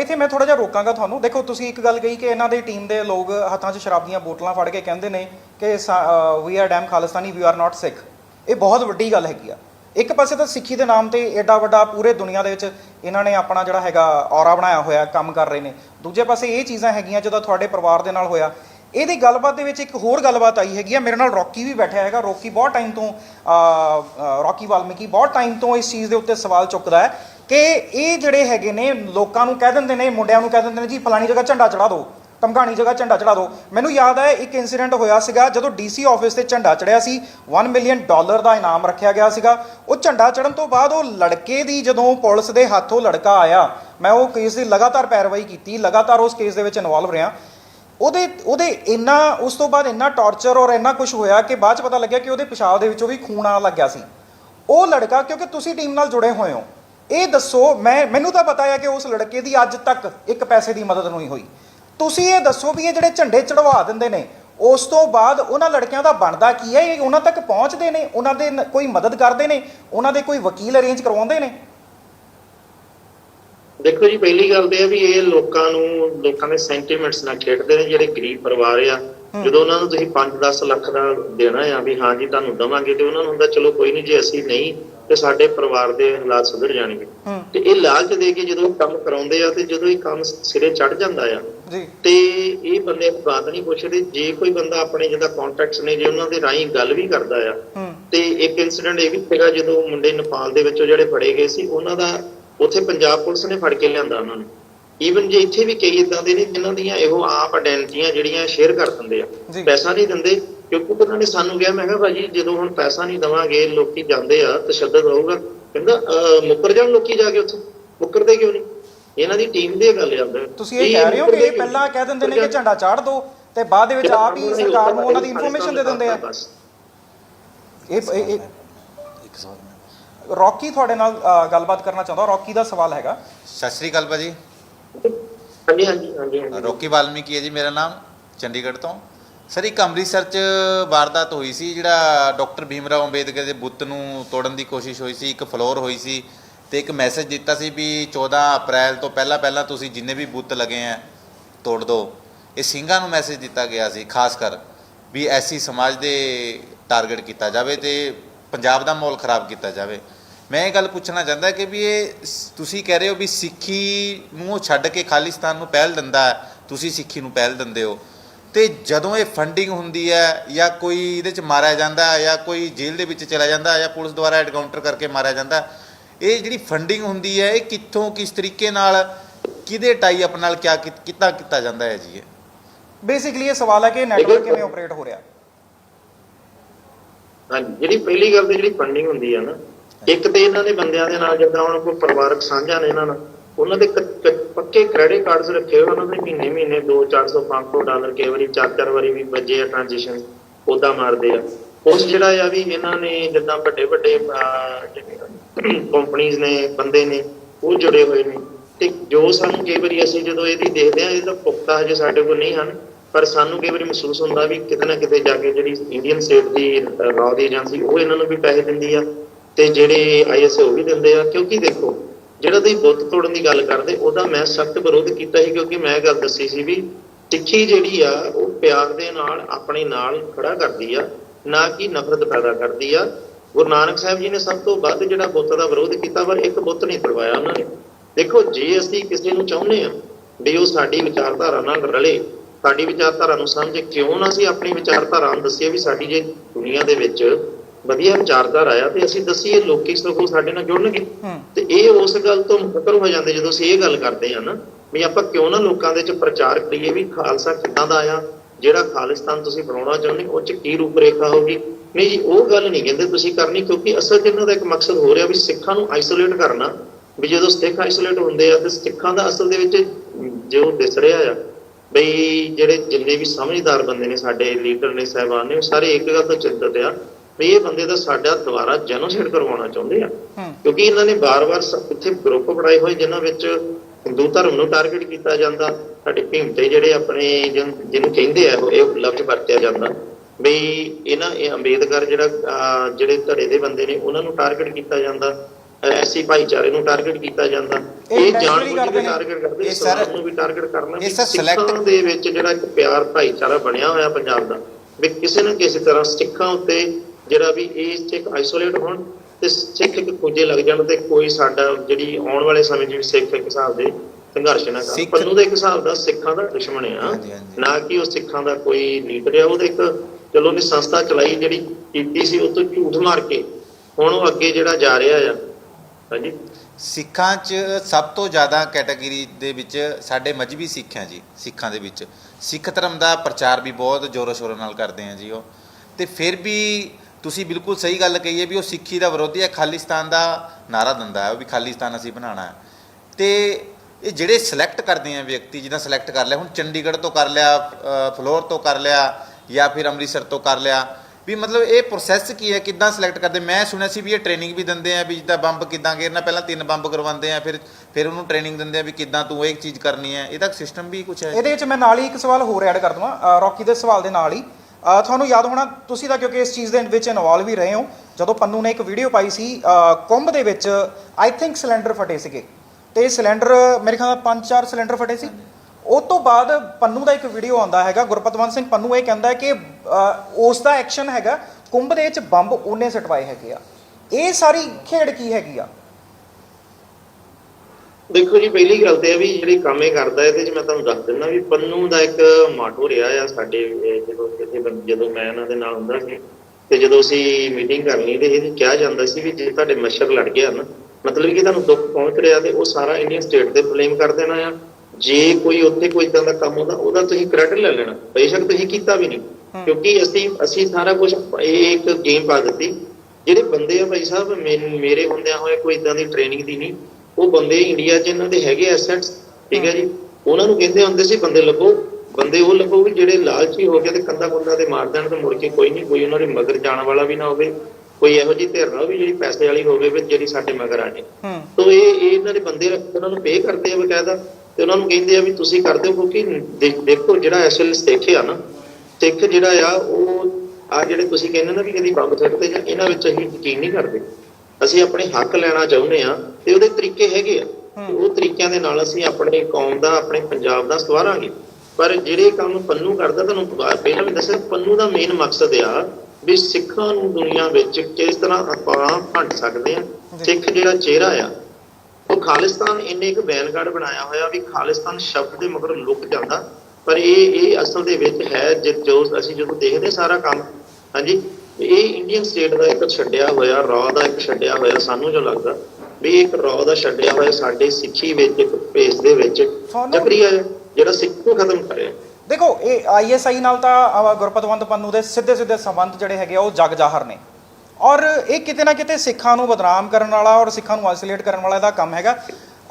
ਇੱਥੇ ਮੈਂ ਥੋੜਾ ਜਿਹਾ ਰੋਕਾਂਗਾ ਤੁਹਾਨੂੰ। ਦੇਖੋ ਤੁਸੀਂ ਇੱਕ ਗੱਲ ਕਹੀ ਕਿ ਇਹਨਾਂ ਦੇ ਟੀਮ ਦੇ ਲੋਕ ਹੱਥਾਂ 'ਚ ਸ਼ਰਾਬ ਦੀਆਂ ਬੋਤਲਾਂ ਫੜ ਕੇ ਕਹਿੰਦੇ ਨੇ ਕਿ we are damn Khalistani we are not Sikh ਇਹ ਬਹੁਤ ਵੱਡੀ ਗੱਲ ਹੈਗੀ ਆ। ਇੱਕ ਪਾਸੇ ਤਾਂ ਸਿੱਖੀ ਦੇ ਨਾਮ ਤੇ ਐਡਾ ਵੱਡਾ ਪੂਰੇ ਦੁਨੀਆ ਦੇ ਵਿੱਚ ਇਹਨਾਂ ਨੇ ਆਪਣਾ ਜਿਹੜਾ ਹੈਗਾ ਔਰਾ ਬਣਾਇਆ ਹੋਇਆ ਕੰਮ ਕਰ ਰਹੇ ਨੇ। ਦੂਜੇ ਪਾਸੇ ਇਹ ਚੀਜ਼ਾਂ ਹੈਗੀਆਂ ਜਦੋਂ ਤੁਹਾਡੇ ਪਰਿਵਾਰ ਦੇ ਨਾਲ ਹੋਇਆ ਇਹਦੀ ਗੱਲਬਾਤ ਦੇ ਵਿੱਚ ਇੱਕ ਹੋਰ ਗੱਲਬਾਤ ਆਈ ਹੈਗੀ ਆ। ਮੇਰੇ ਨਾਲ ਰੌਕੀ ਵੀ ਬੈਠਿਆ ਹੈਗਾ। ਰੌਕੀ ਬਹੁਤ ਟਾਈਮ ਤੋਂ ਅਹ, ਰੌਕੀ ਵਾਲਮੀਕੀ ਬਹੁਤ ਟਾਈਮ ਤੋਂ ਇਸ ਚੀਜ਼ ਦੇ ਉੱਤੇ ਸਵਾਲ ਚੁੱਕਦਾ ਹੈ ਕਿ ਇਹ ਜਿਹੜੇ ਹੈਗੇ ਨੇ ਲੋਕਾਂ ਨੂੰ ਕਹਿ ਦਿੰਦੇ ਨੇ ਮੁੰਡਿਆਂ ਨੂੰ ਕਹਿ ਦਿੰਦੇ ਨੇ ਜੀ ਫਲਾਣੀ ਜਗ੍ਹਾ ਝੰਡਾ ਚੜਾ ਦਿਓ। ਟਮਕਾਣੀ ਜਗ੍ਹਾ ਝੰਡਾ ਚੜਾ ਦਿਓ। ਮੈਨੂੰ ਯਾਦ ਹੈ ਇੱਕ ਇਨਸੀਡੈਂਟ ਹੋਇਆ ਸੀਗਾ, ਜਦੋਂ ਡੀਸੀ ਆਫਿਸ ਤੇ ਝੰਡਾ ਚੜਿਆ ਸੀ। 1 ਮਿਲੀਅਨ ਡਾਲਰ ਦਾ ਇਨਾਮ ਰੱਖਿਆ ਗਿਆ ਸੀਗਾ। ਉਹ ਝੰਡਾ ਚੜਨ ਤੋਂ ਬਾਅਦ ਉਹ ਲੜਕੇ ਦੀ ਜਦੋਂ ਪੁਲਿਸ ਦੇ ਹੱਥੋਂ ਲੜਕਾ ਆਇਆ, ਮੈਂ ਉਹ ਕੇਸ ਦੀ ਲਗਾਤਾਰ ਪੈਰਵਾਈ ਕੀਤੀ, ਲਗਾਤਾਰ ਉਸ ਕੇਸ ਦੇ ਵਿੱਚ ਇਨਵੋਲਵ ਰਿਹਾ। ਉਹਦੇ ਉਹਦੇ ਇੰਨਾ, ਉਸ ਤੋਂ ਬਾਅਦ ਇੰਨਾ ਟੌਰਚਰ ਔਰ ਇੰਨਾ ਕੁਝ ਹੋਇਆ ਕਿ ਬਾਅਦ ਚ ਪਤਾ ਲੱਗਿਆ ਕਿ ਉਹਦੇ ਪਿਸ਼ਾਬ ਦੇ ਵਿੱਚੋਂ ਵੀ ਖੂਨ ਆਉਣ ਲੱਗਿਆ ਸੀ। ਉਹ ਲੜਕਾ, ਕਿਉਂਕਿ ਤੁਸੀਂ ਟੀਮ ਨਾਲ ਜੁੜੇ ਹੋਏ ਹੋ, ਇਹ ਦੱਸੋ, ਮੈਂ, ਮੈਨੂੰ ਤਾਂ ਪਤਾ ਹੈ ਕਿ ਉਸ ਲੜਕੇ ਦੀ ਅੱਜ ਤੱਕ ਇੱਕ ਪੈਸੇ ਦੀ ਮਦਦ ਨਹੀਂ ਹੋਈ। ਤੁਸੀਂ ਇਹ ਦੱਸੋ ਵੀ ਇਹ ਜਿਹੜੇ ਝੰਡੇ ਚੜਵਾ ਦਿੰਦੇ ਨੇ, ਉਸ ਤੋਂ ਬਾਅਦ ਉਹਨਾਂ ਲੜਕਿਆਂ ਦਾ ਬਣਦਾ ਕੀ ਹੈ? ਇਹ ਉਹਨਾਂ ਤੱਕ ਪਹੁੰਚਦੇ ਨੇ? ਉਹਨਾਂ ਦੇ ਨ- ਕੋਈ ਮਦਦ ਕਰਦੇ ਨੇ? ਉਹਨਾਂ ਦੇ ਕੋਈ ਵਕੀਲ ਅਰੇਂਜ ਕਰਵਾਉਂਦੇ ਨੇ? ਦੇਖੋ ਜੀ, ਪਹਿਲੀ ਗੱਲ ਤੇ ਇਹ ਵੀ ਇਹ ਲੋਕਾਂ ਨੂੰ, ਲੋਕਾਂ ਦੇ ਸੈਂਟੀਮੈਂਟਸ ਨਾਲ ਖੇਡਦੇ ਨੇ, ਜਿਹੜੇ ਗਰੀਬ ਪਰਿਵਾਰ ਆ ਜਦੋਂ ਉਹਨਾਂ ਨੂੰ ਤੁਸੀਂ 5-10 ਲੱਖ ਦਾ ਦੇਣਾ ਆ ਵੀ ਹਾਂ ਜੀ ਤੁਹਾਨੂੰ ਦਵਾਂਗੇ ਤੇ ਉਹਨਾਂ ਨੂੰ ਹੁੰਦਾ ਚਲੋ ਕੋਈ ਨਹੀਂ ਜੇ ਅਸੀਂ ਨਹੀਂ ਤੇ ਸਾਡੇ ਪਰਿਵਾਰ ਦੇ ਹਾਲਾਤ ਸੁਧਰ ਜਾਣਗੇ। ਤੇ ਇਹ ਲਾਲਚ ਦੇ ਕੇ ਜਦੋਂ ਕੰਮ ਕਰਾਉਂਦੇ ਆ ਤੇ ਜਦੋਂ ਇਹ ਕੰਮ ਸਿਰੇ ਚੜ ਜਾਂਦਾ ਆ ਤੇ ਇਹ ਬੰਦੇ ਬਾਤ ਨਹੀਂ ਪੁੱਛਦੇ। ਜੇ ਕੋਈ ਬੰਦਾ ਆਪਣੇ ਜਿਹਦਾ ਕੰਟੈਕਟਸ ਨੇ ਜੇ ਉਹਨਾਂ ਦੇ ਰਾਹੀਂ ਗੱਲ ਵੀ ਕਰਦਾ ਆ ਤੇ ਇੱਕ ਇਨਸੀਡੈਂਟ ਇਹ ਵੀ ਸੀਗਾ ਜਦੋਂ ਮੁੰਡੇ ਨੇਪਾਲ ਦੇ ਵਿੱਚੋਂ ਜਿਹੜੇ ਫੜੇ ਗਏ ਸੀ ਉਹਨਾਂ ਦਾ ਉੱਥੇ ਪੰਜਾਬ ਪੁਲਿਸ ਨੇ ਫੜ ਕੇ ਲਿਆਂਦਾ ਉਹਨਾਂ ਨੂੰ। ਈਵਨ ਜੇ ਇੱਥੇ ਵੀ ਕਈ ਇਦਾਂ ਦੇ ਨੇ ਜਿਨ੍ਹਾਂ ਦੀਆਂ ਇਹੋ ਆਪ ਆਇਡੈਂਟੀਆਂ ਜਿਹੜੀਆਂ ਸ਼ੇਅਰ ਕਰ ਦਿੰਦੇ ਆ। ਪੈਸਾ ਨਹੀਂ ਦਿੰਦੇ ਕਿਉਂਕਿ ਉਹਨਾਂ ਨੇ ਸਾਨੂੰ ਕਿਹਾ ਮੈਂ ਕਿਹਾ ਭਾਜੀ ਜਦੋਂ ਹੁਣ ਪੈਸਾ ਨਹੀਂ ਦਵਾਂਗੇ ਲੋਕੀ ਜਾਂਦੇ ਆ ਤਸ਼ੱਦਦ ਹੋਊਗਾ ਕਹਿੰਦਾ ਮੁੱਕਰ ਜਾਣ ਲੋਕੀ ਜਾ ਕੇ ਉੱਥੇ ਮੁੱਕਰਦੇ ਕਿਉਂ ਨਹੀਂ? ਇਹਨਾਂ ਦੀ ਟੀਮ ਦੀ ਗੱਲ ਜਾਂਦਾ ਤੁਸੀਂ ਇਹ ਕਹਿ ਰਹੇ ਹੋ ਕਿ ਇਹ ਪਹਿਲਾਂ ਕਹਿ ਦਿੰਦੇ ਨੇ ਕਿ ਝੰਡਾ ਚਾੜ ਦਿਓ ਤੇ ਬਾਅਦ ਦੇ ਵਿੱਚ ਆਪ ਹੀ ਸਰਕਾਰ ਨੂੰ ਉਹਨਾਂ ਦੀ ਇਨਫੋਰਮੇਸ਼ਨ ਦੇ ਦਿੰਦੇ ਆ। ਇਹ ਇਹ- ਇਹ ਰੌਕੀ ਤੁਹਾਡੇ ਨਾਲ ਗੱਲਬਾਤ ਕਰਨਾ ਚਾਹੁੰਦਾ ਰੌਕੀ ਦਾ ਸਵਾਲ ਹੈਗਾ। ਸਤਿ ਸ੍ਰੀ ਅਕਾਲ ਭਾਜੀ। ਹਾਂਜੀ ਹਾਂਜੀ ਹਾਂਜੀ ਰੋਕੀ ਵਾਲਮੀਕੀ ਹੈ ਜੀ ਮੇਰਾ ਨਾਮ, ਚੰਡੀਗੜ੍ਹ ਤੋਂ। ਸਰ, ਇੱਕ ਅੰਮ੍ਰਿਤਸਰ ਚ ਵਾਰਦਾਤ ਹੋਈ ਸੀ, ਜਿਹੜਾ ਡਾਕਟਰ ਭੀਮਰਾਓ ਅੰਬੇਦਕਰ ਦੇ ਬੁੱਤ ਨੂੰ ਤੋੜਨ ਦੀ ਕੋਸ਼ਿਸ਼ ਹੋਈ ਸੀ, ਇੱਕ ਫਲੋਰ ਹੋਈ ਸੀ ਤੇ ਇੱਕ ਮੈਸੇਜ ਦਿੱਤਾ ਸੀ ਵੀ 14 ਅਪ੍ਰੈਲ ਤੋਂ ਪਹਿਲਾਂ ਪਹਿਲਾਂ ਤੁਸੀਂ ਜਿੰਨੇ ਵੀ ਬੁੱਤ ਲੱਗੇ ਆ ਤੋੜ ਦਿਓ ਇਹ ਸਿੰਘਾਂ ਨੂੰ ਮੈਸੇਜ ਦਿੱਤਾ ਗਿਆ ਸੀ, ਖਾਸ ਕਰ ਵੀ ਐਸੀ ਸਮਾਜ ਦੇ ਟਾਰਗੇਟ ਕੀਤਾ ਜਾਵੇ ਤੇ ਪੰਜਾਬ ਦਾ ਮਾਹੌਲ ਖਰਾਬ ਕੀਤਾ ਜਾਵੇ। ਮੈਂ ਇਹ ਗੱਲ ਪੁੱਛਣਾ ਚਾਹੁੰਦਾ ਕਿ ਵੀ ਇਹ ਤੁਸੀਂ ਕਹਿ ਰਹੇ ਹੋ ਵੀ ਸਿੱਖੀ ਨੂੰ ਉਹ ਛੱਡ ਕੇ ਖਾਲਿਸਤਾਨ ਨੂੰ ਪਹਿਲ ਦਿੰਦਾ ਹੈ ਤੁਸੀਂ ਸਿੱਖੀ ਨੂੰ ਪਹਿਲ ਦਿੰਦੇ ਹੋ। ਤੇ ਜਦੋਂ ਇਹ ਫੰਡਿੰਗ ਹੁੰਦੀ ਹੈ ਜਾਂ ਕੋਈ ਇਹਦੇ ਚ ਮਾਰਿਆ ਜਾਂਦਾ ਹੈ ਜਾਂ ਕੋਈ ਜੇਲ੍ਹ ਦੇ ਵਿੱਚ ਚਲਾ ਜਾਂਦਾ ਹੈ ਜਾਂ ਪੁਲਿਸ ਦੁਆਰਾ ਐਨਕਾਊਂਟਰ ਕਰਕੇ ਮਾਰਿਆ ਜਾਂਦਾ ਹੈ, ਇਹ ਜਿਹੜੀ ਫੰਡਿੰਗ ਹੁੰਦੀ ਹੈ ਇਹ ਕਿੱਥੋਂ ਕਿਸ ਤਰੀਕੇ ਨਾਲ ਕਿਹਦੇ ਟਾਈ ਅਪ ਨਾਲ ਕਿਆ ਕੀਤਾ ਕਿੱਦਾਂ ਕੀਤਾ ਜਾਂਦਾ ਹੈ ਜੀ ਇਹ? ਬੇਸਿਕਲੀ ਇਹ ਸਵਾਲ ਹੈ ਕਿ ਨੈਟਵਰਕ ਕਿਵੇਂ ਆਪਰੇਟ ਹੋ ਰਿਹਾ? ਹਾਂਜੀ ਜਿਹੜੀ ਪਹਿਲੀ ਗੱਲ ਤੇ ਜਿਹੜੀ ਫੰਡਿੰਗ ਹੁੰਦੀ ਆ ਨਾ ਇੱਕ ਤੇ ਇਹਨਾਂ ਦੇ ਬੰਦਿਆਂ ਦੇ ਨਾਲ ਜਿੱਦਾਂ ਹੁਣ ਕੋਈ ਪਰਿਵਾਰਕ ਸਾਂਝਾ ਨੇ ਇਹਨਾਂ ਨਾਲ, ਉਹਨਾਂ ਦੇ ਪੱਕੇ ਕ੍ਰੈਡਿਟ ਕਾਰਡਸ ਰੱਖੇ ਹੋਏ, ਉਹਨਾਂ ਦੇ ਮਹੀਨੇ ਮਹੀਨੇ 2 400 500 ਡਾਲਰ ਕਈ ਵਾਰੀ ਚਾਰ ਚਾਰ ਵਾਰੀ ਵੀ ਵੱਜੇ ਆ ਟ੍ਰਾਂਜੈਕਸ਼ਨ ਉਦਾਂ ਮਾਰਦੇ ਆ। ਉਸ ਜਿਹੜਾ ਆ ਵੀ ਇਹਨਾਂ ਨੇ ਜਿੱਦਾਂ ਵੱਡੇ ਵੱਡੇ ਕੰਪਨੀਆਂ ਨੇ, ਬੰਦੇ ਨੇ, ਉਹ ਜੁੜੇ ਹੋਏ ਨੇ। ਤੇ ਜੋ ਸਾਨੂੰ ਕਈ ਵਾਰੀ ਅਸੀਂ ਜਦੋਂ ਇਹਦੀ ਦੇਖਦੇ ਆ ਇਹਦਾ ਪੁਖਤਾ ਹਜੇ ਸਾਡੇ ਕੋਲ ਨਹੀਂ ਹਨ, ਪਰ ਸਾਨੂੰ ਕਈ ਵਾਰੀ ਮਹਿਸੂਸ ਹੁੰਦਾ ਵੀ ਕਿਤੇ ਨਾ ਕਿਤੇ ਜਾ ਕੇ ਜਿਹੜੀ ਇੰਡੀਅਨ ਸਟੇਟ ਦੀ ਲਾਅ ਦੀ ਏਜੰਸੀ, ਉਹ ਇਹਨਾਂ ਨੂੰ ਵੀ ਪੈਸੇ ਦਿੰਦੀ ਆ। ਤੇ ਜਿਹੜੇ ਆਈਐਸਓ ਵੀ ਦਿੰਦੇ ਆ, ਕਿਉਂਕਿ ਦੇਖੋ, ਜਿਹੜਾ ਤੁਸੀਂ ਬੁੱਤ ਤੋੜਨ ਦੀ ਗੱਲ ਕਰਦੇ, ਉਹਦਾ ਮੈਂ ਸਖਤ ਵਿਰੋਧ ਕੀਤਾ ਸੀ, ਕਿਉਂਕਿ ਮੈਂ ਗੱਲ ਦੱਸੀ ਸੀ ਵੀ ਸਿੱਖੀ ਜਿਹੜੀ ਆ, ਉਹ ਪਿਆਰ ਦੇ ਨਾਲ, ਆਪਣੇ ਨਾਲ ਖੜਾ ਕਰਦੀ ਆ, ਨਾ ਕਿ ਨਫ਼ਰਤ ਪੈਦਾ ਕਰਦੀ ਆ। ਗੁਰੂ ਨਾਨਕ ਸਾਹਿਬ ਜੀ ਨੇ ਸਭ ਤੋਂ ਵੱਧ ਜਿਹੜਾ ਬੁੱਤ ਦਾ ਵਿਰੋਧ ਕੀਤਾ ਪਰ ਇੱਕ ਬੁੱਤ ਨਹੀਂ ਕਰਵਾਇਆ ਉਹਨਾਂ ਨੇ। ਦੇਖੋ, ਜੇ ਅਸੀਂ ਕਿਸੇ ਨੂੰ ਚਾਹੁੰਦੇ ਆ ਵੀ ਉਹ ਸਾਡੀ ਵਿਚਾਰਧਾਰਾ ਨਾਲ ਰਲੇ, ਸਾਡੀ ਵਿਚਾਰਧਾਰਾ ਨੂੰ ਸਮਝੇ, ਕਿਉਂ ਨਾ ਅਸੀਂ ਆਪਣੀ ਵਿਚਾਰਧਾਰਾ ਨੂੰ ਦੱਸੀਏ ਵੀ ਸਾਡੀ ਜੇ ਦੁਨੀਆ ਦੇ ਵਿੱਚ ਵਧੀਆ ਵਿਚਾਰਧਾਰਾ ਆ ਤੇ ਅਸੀਂ ਦੱਸੀਏ ਲੋਕੀ ਸਗੋਂ ਸਾਡੇ ਨਾਲ ਜੁੜਨਗੇ। ਹੂੰ। ਤੇ ਇਹ ਉਸ ਗੱਲ ਤੋਂ ਮੁਕਰ ਹੋ ਜਾਂਦੇ ਜਦੋਂ ਅਸੀਂ ਇਹ ਗੱਲ ਕਰਦੇ ਆ ਨਾ ਵੀ ਆਪਾਂ ਕਿਉਂ ਨਾ ਲੋਕਾਂ ਦੇ ਚ ਪ੍ਰਚਾਰ ਕਰੀਏ ਵੀ ਖਾਲਸਾ ਕਿੱਦਾਂ ਦਾ ਆ ਜਿਹੜਾ ਖਾਲਿਸਤਾਨ ਤੁਸੀਂ ਬਣਾਉਣਾ ਚਾਹੁੰਦੇ ਉਹ ਚ ਕੀ ਰੂਪਰੇਖਾ ਹੋਗੀ ਨਹੀਂ ਜੀ ਉਹ ਗੱਲ ਨਹੀਂ ਕਹਿੰਦੇ ਤੁਸੀਂ ਕਰਨੀ ਕਿਉਂਕਿ ਅਸਲ ਇਹਨਾਂ ਦਾ ਇੱਕ ਮਕਸਦ ਹੋ ਰਿਹਾ ਵੀ ਸਿੱਖਾਂ ਨੂੰ ਆਈਸੋਲੇਟ ਕਰਨਾ ਵੀ ਜਦੋਂ ਸਿੱਖ ਆਈਸੋਲੇਟ ਹੁੰਦੇ ਆ ਤੇ ਸਿੱਖਾਂ ਦਾ ਅਸਲ ਦੇ ਵਿੱਚ ਜੋ ਦਿਸ ਰਿਹਾ ਆ ਬਈ ਜਿਹੜੇ ਜਿੰਨੇ ਵੀ ਸਮਝਦਾਰ ਬੰਦੇ ਨੇ ਸਾਡੇ ਲੀਡਰ ਨੇ ਸਹਿਬਾਨ ਨੇ ਉਹ ਸਾਰੇ ਇੱਕ ਗੱਲ ਤੋਂ ਚਿੰਤਤ ਆ ਵੀ ਇਹ ਬੰਦੇ ਤਾਂ ਸਾਡਾ ਦੁਬਾਰਾ ਜੈਨੋਸਾਈਡ ਕਰਵਾਉਣਾ ਚਾਹੁੰਦੇ ਆ। ਕਿਉਂਕਿ ਇਹਨਾਂ ਨੇ ਬਾਰ-ਬਾਰ ਇੱਥੇ ਗਰੁੱਪ ਬਣਾਏ ਹੋਏ ਜਿਨ੍ਹਾਂ ਵਿੱਚ ਹਿੰਦੂ ਧਰਮ ਨੂੰ ਟਾਰਗੇਟ ਕੀਤਾ ਜਾਂਦਾ ਸਾਡੇ ਭੀਮਤੇ ਜਿਹੜੇ ਆਪਣੇ ਜਿਹਨ- ਕਹਿੰਦੇ ਆ ਇਹ ਲਫ਼ਜ਼ ਵਰਤਿਆ ਜਾਂਦਾ। ਵੀ ਇਹਨਾਂ ਇਹ ਅੰਬੇਦਕਰ ਜਿਹੜਾ ਜਿਹੜੇ ਧੜੇ ਦੇ ਬੰਦੇ ਨੇ ਉਹਨਾਂ ਨੂੰ ਟਾਰਗੇਟ ਕੀਤਾ ਜਾਂਦਾ ਐਸੀ ਭਾਈਚਾਰੇ ਨੂੰ ਟਾਰਗੇਟ ਕੀਤਾ ਜਾਂਦਾ। ਇਹ ਜਾਣ ਕਰਦੇ ਕੇ ਨੇ। ਟਾਰਗੇਟ ਕਰਦੇ ਇਹ ਸਰ- ਇਸਲਾਮ ਨੂੰ ਵੀ ਟਾਰਗੇਟ ਕਰਨਾ ਇਹ ਸਿੱਖਾਂ ਦੇ ਵਿੱਚ ਜਿਹੜਾ ਇੱਕ ਪਿਆਰ ਭਾਈਚਾਰਾ ਬਣਿਆ ਹੋਇਆ ਪੰਜਾਬ ਦਾ ਵੀ ਕਿਸੇ ਨਾ ਕਿਸੇ ਤਰ੍ਹਾਂ ਸਿੱਖਾਂ ਉੱਤੇ ਜਿਹੜਾ ਵੀ ਇਹ ਸਿੱਖ ਆਈਸੋਲੇਟ ਹੋਣ ਤੇ ਸਿੱਖ ਇੱਕ ਖੋਜੇ ਲੱਗ ਜਾਣ ਤੇ ਕੋਈ ਸਾਡਾ ਜਿਹੜੀ ਆਉਣ ਵਾਲੇ ਸਮੇਂ 'ਚ ਵੀ ਸਿੱਖ ਇੱਕ ਹਿਸਾਬ ਦੇ ਸੰਘਰਸ਼ ਨਾ ਸਿੱਖ- ਪੰਨੂ ਦਾ ਇੱਕ ਹਿਸਾਬ ਦਾ ਸਿੱਖਾਂ ਦਾ ਦੁਸ਼ਮਣ ਆ। ਨਾ ਕਿ ਉਹ ਸਿੱਖਾਂ ਦਾ ਕੋਈ ਲੀਡਰ ਆ। ਉਹਦੇ ਇੱਕ ਚਲੋ ਉਹਨੇ ਸੰਸਥਾ ਚਲਾਈ ਜਿਹੜੀ ਕੀਤੀ ਸੀ ਉਹ ਤੋਂ ਝੂਠ ਮਾਰ ਕੇ ਹੁਣ ਉਹ ਅੱਗੇ ਜਿਹੜਾ ਜਾ ਰਿਹਾ ਆ। ਹਾਂਜੀ। ਸਿੱਖਾਂ 'ਚ ਸਭ ਤੋਂ ਜ਼ਿਆਦਾ ਕੈਟਾਗਰੀ ਦੇ ਵਿੱਚ ਸਾਡੇ ਮਜਬੀ ਸਿੱਖ ਹੈ ਜੀ ਸਿੱਖਾਂ ਦੇ ਵਿੱਚ। ਸਿੱਖ ਧਰਮ ਦਾ ਪ੍ਰਚਾਰ ਵੀ ਬਹੁਤ ਜ਼ੋਰੋ ਸ਼ੋਰੋ ਨਾਲ ਕਰਦੇ ਆ ਜੀ ਉਹ। ਤੇ ਫਿਰ ਵੀ ਤੁਸੀਂ ਬਿਲਕੁਲ ਸਹੀ ਗੱਲ ਕਹੀ ਹੈ ਵੀ ਉਹ ਸਿੱਖੀ ਦਾ ਵਿਰੋਧੀ ਹੈ ਖਾਲਿਸਤਾਨ ਦਾ ਨਾਰਾ ਦਿੰਦਾ ਹੈ ਉਹ ਵੀ ਖਾਲਿਸਤਾਨ ਅਸੀਂ ਬਣਾਉਣਾ ਹੈ। ਤੇ ਇਹ ਜਿਹੜੇ ਸਿਲੈਕਟ ਕਰਦੇ ਆ ਵਿਅਕਤੀ ਜਿਹਨਾਂ ਸਿਲੈਕਟ ਕਰ ਲਿਆ ਹੁਣ ਚੰਡੀਗੜ੍ਹ ਤੋਂ ਕਰ ਲਿਆ ਅ, ਫਲੋਰ ਤੋਂ ਕਰ ਲਿਆ ਜਾਂ ਫਿਰ ਅੰਮ੍ਰਿਤਸਰ ਤੋਂ ਕਰ ਲਿਆ ਵੀ ਮਤਲਬ ਇਹ ਪ੍ਰੋਸੈਸ ਕੀ ਹੈ ਕਿੱਦਾਂ ਸਿਲੈਕਟ ਕਰਦੇ? ਮੈਂ ਸੁਣਿਆ ਸੀ ਵੀ ਇਹ ਟ੍ਰੇਨਿੰਗ ਵੀ ਦਿੰਦੇ ਆ ਵੀ ਜਿੱਦਾਂ ਬੰਬ ਕਿੱਦਾਂ ਗੇਰਨਾ ਪਹਿਲਾਂ ਤਿੰਨ ਬੰਬ ਕਰਵਾਉਂਦੇ ਆ ਫਿਰ ਫਿਰ ਉਹਨੂੰ ਟ੍ਰੇਨਿੰਗ ਦਿੰਦੇ ਆ ਵੀ ਕਿੱਦਾਂ ਤੂੰ ਇਹ ਚੀਜ਼ ਕਰਨੀ ਹੈ। ਇਹਦਾ ਸਿਸਟਮ ਵੀ ਕੁਝ ਹੈ? ਇਹਦੇ ਵਿੱਚ ਮੈਂ ਨਾਲ ਹੀ ਇੱਕ ਸਵਾਲ ਹੋਰ ਐਡ ਕਰ ਦਵਾਂ ਰੌਕੀ ਦੇ ਸਵਾਲ ਦੇ ਨਾਲ ਹੀ। ਤੁਹਾਨੂੰ ਯਾਦ ਹੋਣਾ ਤੁਸੀਂ ਤਾਂ ਕਿਉਂਕਿ ਇਸ ਚੀਜ਼ ਦੇ ਵਿੱਚ ਇਨਵੋਲਵ ਵੀ ਰਹੇ ਹੋ। ਜਦੋਂ ਪੰਨੂ ਨੇ ਇੱਕ ਵੀਡੀਓ ਪਾਈ ਸੀ ਕੁੰਭ ਦੇ ਵਿੱਚ ਆਈ ਥਿੰਕ ਸਿਲੰਡਰ ਫਟੇ ਸੀਗੇ। ਤੇ ਸਿਲੰਡਰ ਮੇਰੇ ਖਿਆਲ ਨਾਲ ਪੰਜ ਚਾਰ ਸਿਲੰਡਰ ਫਟੇ ਸੀ। ਉਹ ਤੋਂ ਬਾਅਦ ਪੰਨੂ ਦਾ ਇੱਕ ਵੀਡੀਓ ਆਉਂਦਾ ਹੈਗਾ, ਗੁਰਪਤਵੰਤ ਸਿੰਘ ਪੰਨੂ ਇਹ ਕਹਿੰਦਾ ਹੈ ਕਿ ਉਸ ਦਾ ਐਕਸ਼ਨ ਹੈਗਾ, ਕੁੰਭ ਦੇ ਵਿੱਚ ਬੰਬ ਉਹਨੇ ਸਟਵਾਏ ਹੈਗੇ ਆ। ਇਹ ਸਾਰੀ ਖੇਡ ਕੀ ਹੈਗੀ ਆ? ਦੇਖੋ ਜੀ ਪਹਿਲੀ ਗੱਲ ਤੇ ਇਹ ਵੀ ਜਿਹੜੀ ਕੰਮ ਇਹ ਕਰਦਾ ਇਹਦੇ 'ਚ ਮੈਂ ਤੁਹਾਨੂੰ ਦੱਸ ਦਿੰਦਾ ਵੀ ਪੰਨੂ ਦਾ ਇੱਕ ਮਾਟੋ ਰਿਹਾ ਆ ਸਾਡੇ ਜਦੋਂ ਕਿਤੇ ਜਦੋਂ ਮੈਂ ਇਹਨਾਂ ਦੇ ਨਾਲ ਹੁੰਦਾ ਸੀ ਤੇ ਜਦੋਂ ਅਸੀਂ ਮੀਟਿੰਗ ਕਰਨੀ ਤੇ ਇਹ ਕਿਹਾ ਜਾਂਦਾ ਸੀ ਵੀ ਜੇ ਤੁਹਾਡੇ ਮੱਛਰ ਲੜ ਗਿਆ ਨਾ ਮਤਲਬ ਕਿ ਤੁਹਾਨੂੰ ਦੁੱਖ ਪਹੁੰਚ ਰਿਹਾ ਤੇ ਉਹ ਸਾਰਾ ਇੰਡੀਅਨ ਸਟੇਟ ਤੇ ਬਲੇਮ ਕਰ ਦੇਣਾ ਆ। ਜੇ ਕੋਈ ਉੱਥੇ ਕੋਈ ਇਦਾਂ ਦਾ ਕੰਮ ਹੁੰਦਾ ਉਹਦਾ ਤੁਸੀਂ ਕ੍ਰੈਡਿਟ ਲੈ ਲੈਣਾ। ਬੇਸ਼ੱਕ ਤੁਸੀਂ ਕੀਤਾ ਵੀ ਨਹੀਂ ਕਿਉਂਕਿ ਅਸੀਂ ਅਸੀਂ ਸਾਰਾ ਕੁਝ ਇਹ ਇੱਕ ਗੇਮ ਪਾ ਦਿੱਤੀ। ਜਿਹੜੇ ਬੰਦੇ ਆ ਭਾਈ ਸਾਹਿਬ ਮੇਰੇ ਹੁੰਦਿਆਂ ਹੋਏ ਕੋਈ ਇਦਾਂ ਦੀ ਟ੍ਰੇਨਿੰਗ ਦੀ ਨਹੀਂ। ਉਹ ਬੰਦੇ ਇੰਡੀਆ 'ਚ ਇਹਨਾਂ ਦੇ ਹੈਗੇ ਐਸੈਟਸ ਠੀਕ ਹੈ ਜੀ? ਉਹਨਾਂ ਨੂੰ ਕਹਿੰਦੇ ਹੁੰਦੇ ਸੀ ਬੰਦੇ ਲੱਭੋ। ਬੰਦੇ ਉਹ ਲੱਭੋ ਵੀ ਜਿਹੜੇ ਲਾਲਚੀ ਹੋ ਕੇ ਤੇ ਕੰਦਾ ਕੁੰਦਾ ਤੇ ਮਾਰ ਦੇਣ ਤੇ ਮੁੜ ਕੇ ਕੋਈ ਨਹੀਂ ਕੋਈ ਉਹਨਾਂ ਦੇ ਮਗਰ ਜਾਣ ਵਾਲਾ ਵੀ ਨਾ ਹੋਵੇ ਕੋਈ ਇਹੋ ਜਿਹੀ ਧਿਰ ਨਾ ਹੋਵੇ ਜਿਹੜੀ ਪੈਸੇ ਵਾਲੀ ਹੋਵੇ ਵੀ ਜਿਹੜੀ ਸਾਡੇ ਮਗਰ ਆ ਜੇ। ਤੋ ਇਹ ਇਹ ਇਹਨਾਂ ਦੇ ਬੰਦੇ ਰੱਖ ਉਹਨਾਂ ਨੂੰ ਪੇ ਕਰਦੇ ਆ ਬਕਾਇਦਾ ਤੇ ਉਹਨਾਂ ਨੂੰ ਕਹਿੰਦੇ ਆ ਵੀ ਤੁਸੀਂ ਕਰਦੇ ਹੋ ਕਿਉਂਕਿ ਦੇਖੋ ਜਿਹੜਾ ਇਸ ਵੇਲੇ ਸਿੱਖ ਆ ਨਾ ਸਿੱਖ ਜਿਹੜਾ ਆ ਉਹ ਆ ਜਿਹੜੇ ਤੁਸੀਂ ਕਹਿੰਦੇ ਨਾ ਵੀ ਕਦੀ ਬੰਬ ਸੁੱਟਦੇ ਜਾਂ ਇਹਨਾਂ ਵਿੱਚ ਅਸੀਂ ਯਕੀਨ ਨਹੀਂ ਕਰਦੇ। ਅਸੀਂ ਆਪਣੇ ਹੱਕ ਲੈਣਾ ਚਾਹੁੰਦੇ ਆ ਤੇ ਉਹਦੇ ਤਰੀਕੇ ਹੈਗੇ ਆ। ਉਹ ਤਰੀਕਿਆਂ ਦੇ ਨਾਲ ਅਸੀਂ ਆਪਣੇ ਕੌਮ ਦਾ ਆਪਣੇ ਪੰਜਾਬ ਦਾ ਸਵਾਰਾਂਗੇ। ਪਰ ਜਿਹੜੇ ਕੰਮ ਪੰਨੂ ਕਰਦਾ ਤੁਹਾਨੂੰ ਪਹਿਲਾਂ ਵੀ ਦੱਸਿਆ ਪੰਨੂ ਦਾ ਮੇਨ ਮਕਸਦ ਆ ਵੀ ਸਿੱਖਾਂ ਨੂੰ ਦੁਨੀਆ ਵਿੱਚ ਕਿਸ ਤਰ੍ਹਾਂ ਆਪਾਂ ਭੰਡ ਸਕਦੇ ਆ ਸਿੱਖ ਜਿਹੜਾ ਚਿਹਰਾ ਆ ਉਹ ਖਾਲਿਸਤਾਨ ਇਹਨੇ ਇੱਕ ਬੈਨਗਾਰਡ ਬਣਾਇਆ ਹੋਇਆ ਵੀ ਖਾਲਿਸਤਾਨ ਸ਼ਬਦ ਦੇ ਮਗਰ ਲੁਕ ਜਾਂਦਾ। ਪਰ ਇਹ ਇਹ ਅਸਲ ਦੇ ਵਿੱਚ ਹੈ ਜੋ ਅਸੀਂ ਜਦੋਂ ਦੇਖਦੇ ਸਾਰਾ ਕੰਮ ਹਾਂਜੀ ਇਹ ਇੰਡੀਅਨ ਸਟੇਟ ਦਾ ਇੱਕ ਛੱਡਿਆ ਹੋਇਆ ਰॉ ਦਾ ਇੱਕ ਛੱਡਿਆ ਹੋਇਆ ਸਾਨੂੰ ਜੋ ਲੱਗਦਾ ਵੀ ਇੱਕ ਰॉ ਦਾ ਛੱਡਿਆ ਹੋਇਆ ਸਾਡੇ ਸਿੱਖੀ ਵਿੱਚ ਇੱਕ ਭੇਸ ਦੇ ਵਿੱਚ ਜਬਰੀਆ ਜਿਹੜਾ ਸਿੱਖ ਨੂੰ ਖਤਮ ਕਰਿਆ ਦੇਖੋ ਇਹ ਆਈਐਸਆਈ ਨਾਲ ਤਾਂ ਗੁਰਪਤਵੰਤ ਪੰਨੂ ਦੇ ਸਿੱਧੇ ਸਿੱਧੇ ਸੰਬੰਧ ਜਿਹੜੇ ਹੈਗੇ ਉਹ ਜਗ ਜ਼ਾਹਰ ਨੇ। ਔਰ ਇਹ ਕਿਤੇ ਨਾ ਕਿਤੇ ਸਿੱਖਾਂ ਨੂੰ ਬਦਨਾਮ ਕਰਨ ਵਾਲਾ ਔਰ ਸਿੱਖਾਂ ਨੂੰ ਆਈਸੋਲੇਟ ਕਰਨ ਵਾਲਾ ਇਹਦਾ ਕੰਮ ਹੈਗਾ।